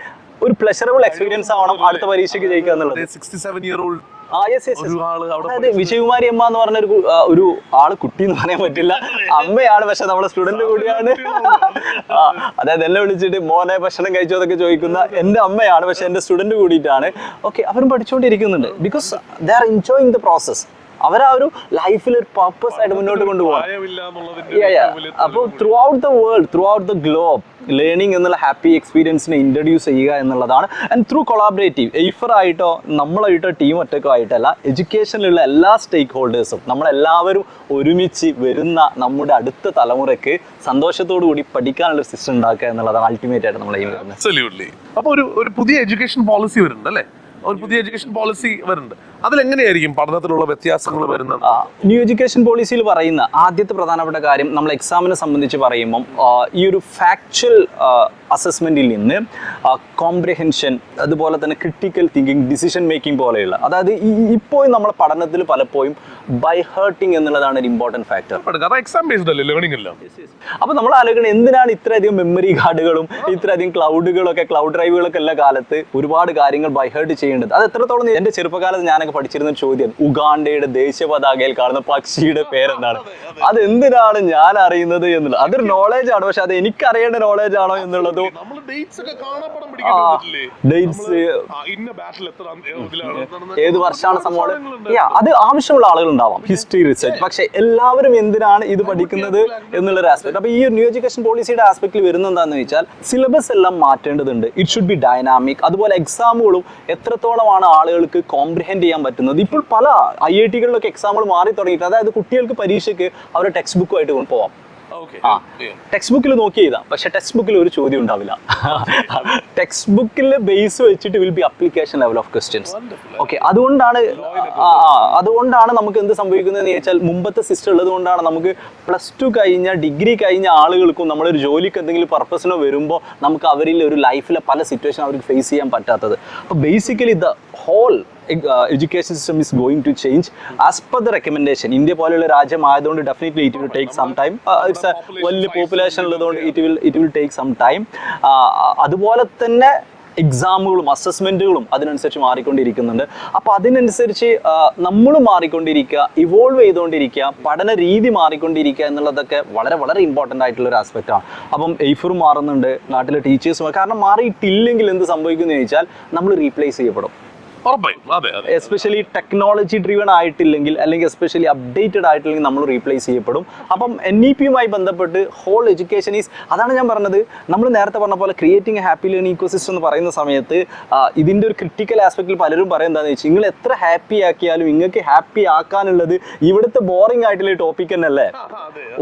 ഒരു പ്ലഷറബിൾ എക്സ്പീരിയൻസ് ആവണം അടുത്ത പരീക്ഷയ്ക്ക് ജയിക്കുക എന്നുള്ളത് സിക്സ്റ്റി സെവൻ ഇയർ ഓൾഡ് അതായത് വിജയകുമാരി അമ്മ എന്ന് പറഞ്ഞ ഒരു ഒരു ആൾ കുട്ടി എന്ന് പറയാൻ പറ്റില്ല. അമ്മയാണ് പക്ഷെ നമ്മളെ സ്റ്റുഡന്റ് കൂടിയാണ്. അതായത് എന്നെ വിളിച്ചിട്ട് മോനെ ഭക്ഷണം കഴിച്ചോ എന്നൊക്കെ ചോദിക്കുന്ന എന്റെ അമ്മയാണ് പക്ഷെ എന്റെ സ്റ്റുഡന്റ് കൂടിയിട്ടാണ്. ഓക്കെ അവരും പഠിച്ചുകൊണ്ടിരിക്കുന്നുണ്ട് because they are enjoying the process അവർ ആ ഒരു ലൈഫിൽ ഒരു പർപ്പസ് ആയിട്ട് മുന്നോട്ട് കൊണ്ടുപോകാം അപ്പൊ. അപ്പോൾ throughout the world throughout the globe learning എന്നുള്ള ഹാപ്പി എക്സ്പീരിയൻസിനെ ഇൻട്രൊഡ്യൂസ് ചെയ്യുക എന്നുള്ളതാണ്. ആൻഡ് ത്രൂ കൊളാബറേറ്റീവ് എയ്ഫർ ആയിട്ടോ നമ്മളായിട്ടോ ടീം ഒറ്റക്കോ ആയിട്ടല്ല എഡ്യൂക്കേഷനിലുള്ള എല്ലാ സ്റ്റേക്ക് ഹോൾഡേഴ്സും നമ്മളെല്ലാവരും ഒരുമിച്ച് വരുന്ന നമ്മുടെ അടുത്ത തലമുറയ്ക്ക് സന്തോഷത്തോടു കൂടി പഠിക്കാനുള്ള സിസ്റ്റം ഉണ്ടാക്കുക എന്നുള്ളതാണ് അൾട്ടിമേറ്റ് ആയിട്ട് നമ്മൾ ചെയ്യുന്നത്. വരുന്നത് അബ്സല്യൂട്ട്ലി അപ്പൊ ഒരു ഒരു പുതിയ എഡ്യൂക്കേഷൻ പോളിസി വരുന്നുണ്ട് അല്ലേ? ഒരു പുതിയ എഡ്യൂക്കേഷൻ പോളിസി വരുന്നുണ്ട്. അതിലെങ്ങനെയായിരിക്കും പഠനത്തിലുള്ള വ്യത്യാസങ്ങൾ വരുന്നത്? ന്യൂ എഡ്യൂക്കേഷൻ പോളിസിയിൽ പറയുന്ന ആദ്യത്തെ പ്രധാനപ്പെട്ട കാര്യം നമ്മൾ എക്സാമിനെ സംബന്ധിച്ച് പറയുമ്പം ഈ ഒരു ഫാക്ച്വൽ അസസ്മെന്റിൽ നിന്ന് കോംപ്രിഹെൻഷൻ അതുപോലെ തന്നെ ക്രിട്ടിക്കൽ തിങ്കിങ് ഡിസിഷൻ മേക്കിംഗ് പോലെയുള്ള അതായത് ഇപ്പോഴും നമ്മളെ പഠനത്തിൽ പലപ്പോഴും ബൈ ഹേർട്ടിംഗ് എന്നുള്ളതാണ് ഒരു ഇമ്പോർട്ടന്റ് ഫാക്ടർ എക്സാം ബേസ്ഡ് അല്ലേ ലേണിംഗ് അല്ല? അപ്പോൾ നമ്മൾ ആലോചിക്കണം എന്തിനാണ് ഇത്രയധികം മെമ്മറി കാർഡുകളും ഇത്രയധികം ക്ലൗഡുകളൊക്കെ ക്ലൗഡ് ഡ്രൈവുകളൊക്കെ ഉള്ള കാലത്ത് ഒരുപാട് കാര്യങ്ങൾ ബൈ ഹേർട്ട് ചെയ്യേണ്ടത്? അത് എത്രത്തോളം എന്റെ ചെറുപ്പകാലത്ത് ഞാനൊക്കെ പഠിച്ചിരുന്ന ചോദ്യം. ഉഗാണ്ടയുടെ ദേശീയ പതാകയിൽ കാണുന്ന പക്ഷിയുടെ പേരെന്താണ്? അത് എന്തിനാണ് ഞാൻ അറിയുന്നത് എന്നുള്ളത് അതൊരു നോളേജ് ആണ്. പക്ഷെ അത് എനിക്ക് അറിയേണ്ട നോളേജ് ആണോ എന്നുള്ളത് ഡേറ്റ്സ് ഏത് വർഷമാണ് സംഭവം. അത് ആവശ്യമുള്ള ആളുകൾ ഉണ്ടാവാം ഹിസ്റ്ററി റിസർച്ച് പക്ഷെ എല്ലാവരും എന്തിനാണ് ഇത് പഠിക്കുന്നത് എന്നുള്ളൊരു ആസ്പെക്ട് അപ്പൊ ഈ ഒരു ന്യൂ എഡ്യൂക്കേഷൻ പോളിസിയുടെ ആസ്പെക്ടിൽ വരുന്ന എന്താണെന്ന് വെച്ചാൽ സിലബസ് എല്ലാം മാറ്റേണ്ടതുണ്ട്. ഇറ്റ് ഷുഡ് ബി ഡൈനാമിക് അതുപോലെ എക്സാമുകളും എത്രത്തോളമാണ് ആളുകൾക്ക് കോംപ്രിഹെൻഡ് ചെയ്യാൻ പറ്റുന്നത്. ഇപ്പോൾ പല ഐ ഐ ടികളിലൊക്കെ എക്സാമ്പിൾ മാറി തുടങ്ങിയിട്ട് അതായത് കുട്ടികൾക്ക് പരീക്ഷയ്ക്ക് അവരുടെ ടെക്സ്റ്റ് ബുക്കുമായിട്ട് പോവാം. ആ. ടെക്സ്റ്റ് ബുക്കിൽ നോക്കി ചെയ്താ പക്ഷെ ടെക്സ്റ്റ് ബുക്കിൽ ഒരു ചോദ്യം ഉണ്ടാവില്ല. ടെക്സ്റ്റ് ബുക്കിലെ ബേസ് വെച്ചിട്ട് will be application level of questions. Okay അതുകൊണ്ടാണ് അതുകൊണ്ടാണ് നമുക്ക് എന്ത് സംഭവിക്കുന്നതെന്ന് ചോദിച്ചാൽ മുമ്പത്തെ സിസ്റ്റം ഉള്ളത് കൊണ്ടാണ് നമുക്ക് പ്ലസ് ടു കഴിഞ്ഞ ഡിഗ്രി കഴിഞ്ഞ ആളുകൾക്കും നമ്മളൊരു ജോലിക്ക് എന്തെങ്കിലും പർപ്പസിനോ വരുമ്പോൾ നമുക്ക് അവരിൽ ഒരു ലൈഫിലെ പല സിറ്റുവേഷൻ അവർക്ക് ഫേസ് ചെയ്യാൻ പറ്റാത്തത്. അപ്പോൾ basically the whole education system is going to change as per the recommendation India പോലെയുള്ള രാജ്യം ആയതുകൊണ്ട് definitely it will take some time it's വലിയ പോപ്പുലേഷൻ ഉള്ളതുകൊണ്ട് it will it will take some time അതുപോലെ തന്നെ എക്സാമുകളും അസസ്മെന്റുകളും അതിനനുസരിച്ച് മാറിക്കൊണ്ടിരിക്കുന്നുണ്ട്. അപ്പോൾ അതിനനുസരിച്ച് നമ്മൾ മാറിക്കൊണ്ടിരിക്കുക ഇവോൾവ് ചെയ്തുകൊണ്ടിരിക്കുക പഠന രീതി മാറിക്കൊണ്ടിരിക്കുക എന്നുള്ളതൊക്കെ വളരെ വളരെ ഇമ്പോർട്ടന്റ് ആയിട്ടുള്ള ഒരു ആസ്പെക്റ്റ് ആണ്. അപ്പം എയ്ഫറും മാറുന്നുണ്ട് നാട്ടിലെ ടീച്ചേഴ്സും കാരണം മാറിയിട്ടില്ലെങ്കിൽ എന്ത് സംഭവിക്കുന്നു ചോദിച്ചാൽ നമ്മൾ റീപ്ലേസ് ചെയ്യപ്പെടും. ഉറപ്പായും. അതെ അതെ. എസ്പെഷ്യലി ടെക്നോളജി ഡ്രീവൺ ആയിട്ടില്ലെങ്കിൽ അല്ലെങ്കിൽ എസ്പെഷ്യലി അപ്ഡേറ്റഡ് ആയിട്ടില്ലെങ്കിൽ നമ്മൾ റീപ്ലേസ് ചെയ്യപ്പെടും. അപ്പം എൻ ഇ പിയുമായി ബന്ധപ്പെട്ട് ഹോൾ എഡ്യൂക്കേഷൻ ഈസ് അതാണ് ഞാൻ പറഞ്ഞത്. നമ്മൾ നേരത്തെ പറഞ്ഞ പോലെ creating a happy learning ecosystem എന്ന് പറയുന്ന സമയത്ത് ഇതിന്റെ ഇതിന്റെ ഒരു ക്രിട്ടിക്കൽ ആസ്പെക്റ്റിൽ പലരും പറയുന്നതെന്ന് വെച്ചാൽ നിങ്ങൾ എത്ര ഹാപ്പി ആക്കിയാലും നിങ്ങൾക്ക് ഹാപ്പി ആക്കാനുള്ളത് ഇവിടുത്തെ ബോറിംഗ് ആയിട്ടുള്ള ടോപ്പിക് തന്നെയല്ലേ?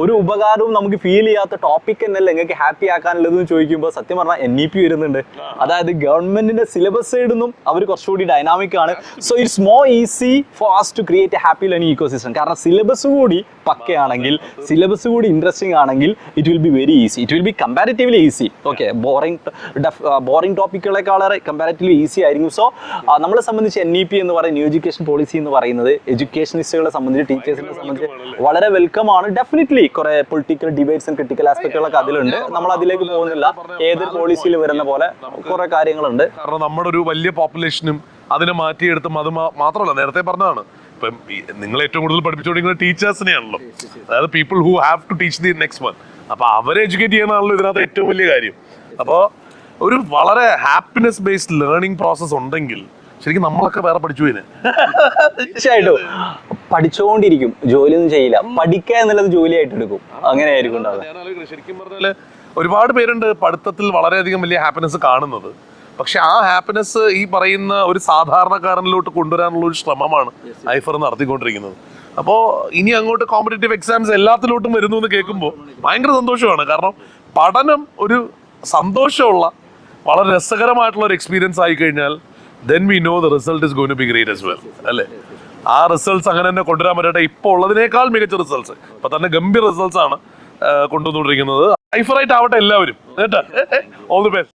ഒരു ഉപകാരവും നമുക്ക് ഫീൽ ചെയ്യാത്ത ടോപ്പിക് തന്നെയല്ലേ നിങ്ങൾക്ക് ഹാപ്പി ആക്കാനുള്ളത് എന്ന് ചോദിക്കുമ്പോൾ സത്യം പറഞ്ഞാൽ എൻ ഇ പി വരുന്നുണ്ട്. അതായത് ഗവൺമെന്റിന്റെ സിലബസ് സൈഡിൽ നിന്നും അവർ കുറച്ചുകൂടി ഡൈനാമിക് ആണ്. So it's more easy for us to create a happy learning ecosystem കാരണം സിലബസ് കൂടി പക്കയാണെങ്കിൽ സിലബസ് കൂടി ഇൻട്രസ്റ്റിംഗ് ആണെങ്കിൽ it will be very easy it will be comparatively easy okay boring boring ടോപ്പിക്കുകളെക്കാളേറെ comparatively easy ആയിരിക്കും. So നമ്മളെ സംബന്ധിച്ച് N E P എന്ന് പറയുന്ന ന്യൂ എഡ്യൂക്കേഷൻ പോളിസി എന്ന് പറയുന്നത് എഡ്യൂക്കേഷനിസ്റ്റുകളെ സംബന്ധിച്ച് ടീച്ചേഴ്സിനെ സംബന്ധിച്ച് വളരെ വെൽക്കം ആണ്. ഡെഫിനറ്റ്ലി കുറെ പൊളിറ്റിക്കൽ ഡിബേറ്റ്സ് ആൻഡ് ക്രിട്ടിക്കൽ ആസ്പെക്ടുകളൊക്കെ അതിലുണ്ട്. നമ്മൾ അതിലേക്ക് പോകുന്നില്ല. ഏതൊരു പോളിസിയിൽ വരുന്ന പോലെ കുറെ കാര്യങ്ങളുണ്ട്. കാരണം നമ്മുടെ ഒരു വലിയ പോപ്പുലേഷനും അതിനെ മാറ്റിയെടുത്തും അത് മാത്രമല്ല നേരത്തെ പറഞ്ഞതാണ്. ഇപ്പം നിങ്ങൾ ഏറ്റവും കൂടുതൽ പഠിപ്പിച്ചുകൊണ്ടിരിക്കുന്ന ടീച്ചേഴ്സിനെയാണല്ലോ. അതായത് people who have to teach the next one അപ്പൊ അവരെ എഡ്യൂക്കേറ്റ് ചെയ്യണമാണല്ലോ ഇതിനകത്ത് ഏറ്റവും വലിയ കാര്യം. അപ്പോൾ ഒരു വളരെ ഹാപ്പിനെസ് ബേസ്ഡ് ലേണിംഗ് പ്രോസസ് ഉണ്ടെങ്കിൽ ശരിക്കും നമ്മളൊക്കെ വേറെ പഠിച്ചു പോയിന്. തീർച്ചയായിട്ടും. പഠിച്ചുകൊണ്ടിരിക്കും ജോലിയൊന്നും ചെയ്യില്ല. പഠിക്കുക എന്നുള്ളത് ജോലിയായിട്ട് എടുക്കും. അങ്ങനെ ആയിരിക്കും ശരിക്കും പറഞ്ഞാൽ ഒരുപാട് പേരുണ്ട് പഠിത്തത്തിൽ വളരെയധികം വലിയ ഹാപ്പിനെസ് കാണുന്നത്. പക്ഷെ ആ ഹാപ്പിനെസ് ഈ പറയുന്ന ഒരു സാധാരണക്കാരനിലോട്ട് കൊണ്ടുവരാനുള്ള ഒരു ശ്രമമാണ് ഐഫർ നടത്തിക്കൊണ്ടിരിക്കുന്നത്. അപ്പോൾ ഇനി അങ്ങോട്ട് കോമ്പറ്റേറ്റീവ് എക്സാംസ് എല്ലാത്തിലോട്ടും വരുന്നു എന്ന് കേൾക്കുമ്പോൾ ഭയങ്കര സന്തോഷമാണ്. കാരണം പഠനം ഒരു സന്തോഷമുള്ള വളരെ രസകരമായിട്ടുള്ള ഒരു എക്സ്പീരിയൻസ് ആയി കഴിഞ്ഞാൽ then we know the result is going to be great well അല്ലേ? ആ റിസൾട്ട്സ് അങ്ങനെ തന്നെ കൊണ്ടുവരാൻ പറ്റട്ടെ. ഇപ്പോൾ ഉള്ളതിനേക്കാൾ മികച്ച റിസൾട്ട്സ് ഇപ്പൊ തന്നെ ഗംഭീർ റിസൾട്ട്സ് ആണ് കൊണ്ടുവന്നുകൊണ്ടിരിക്കുന്നത്. ഐഫറായിട്ട് ആവട്ടെ എല്ലാവരും. കേട്ടോ? All the best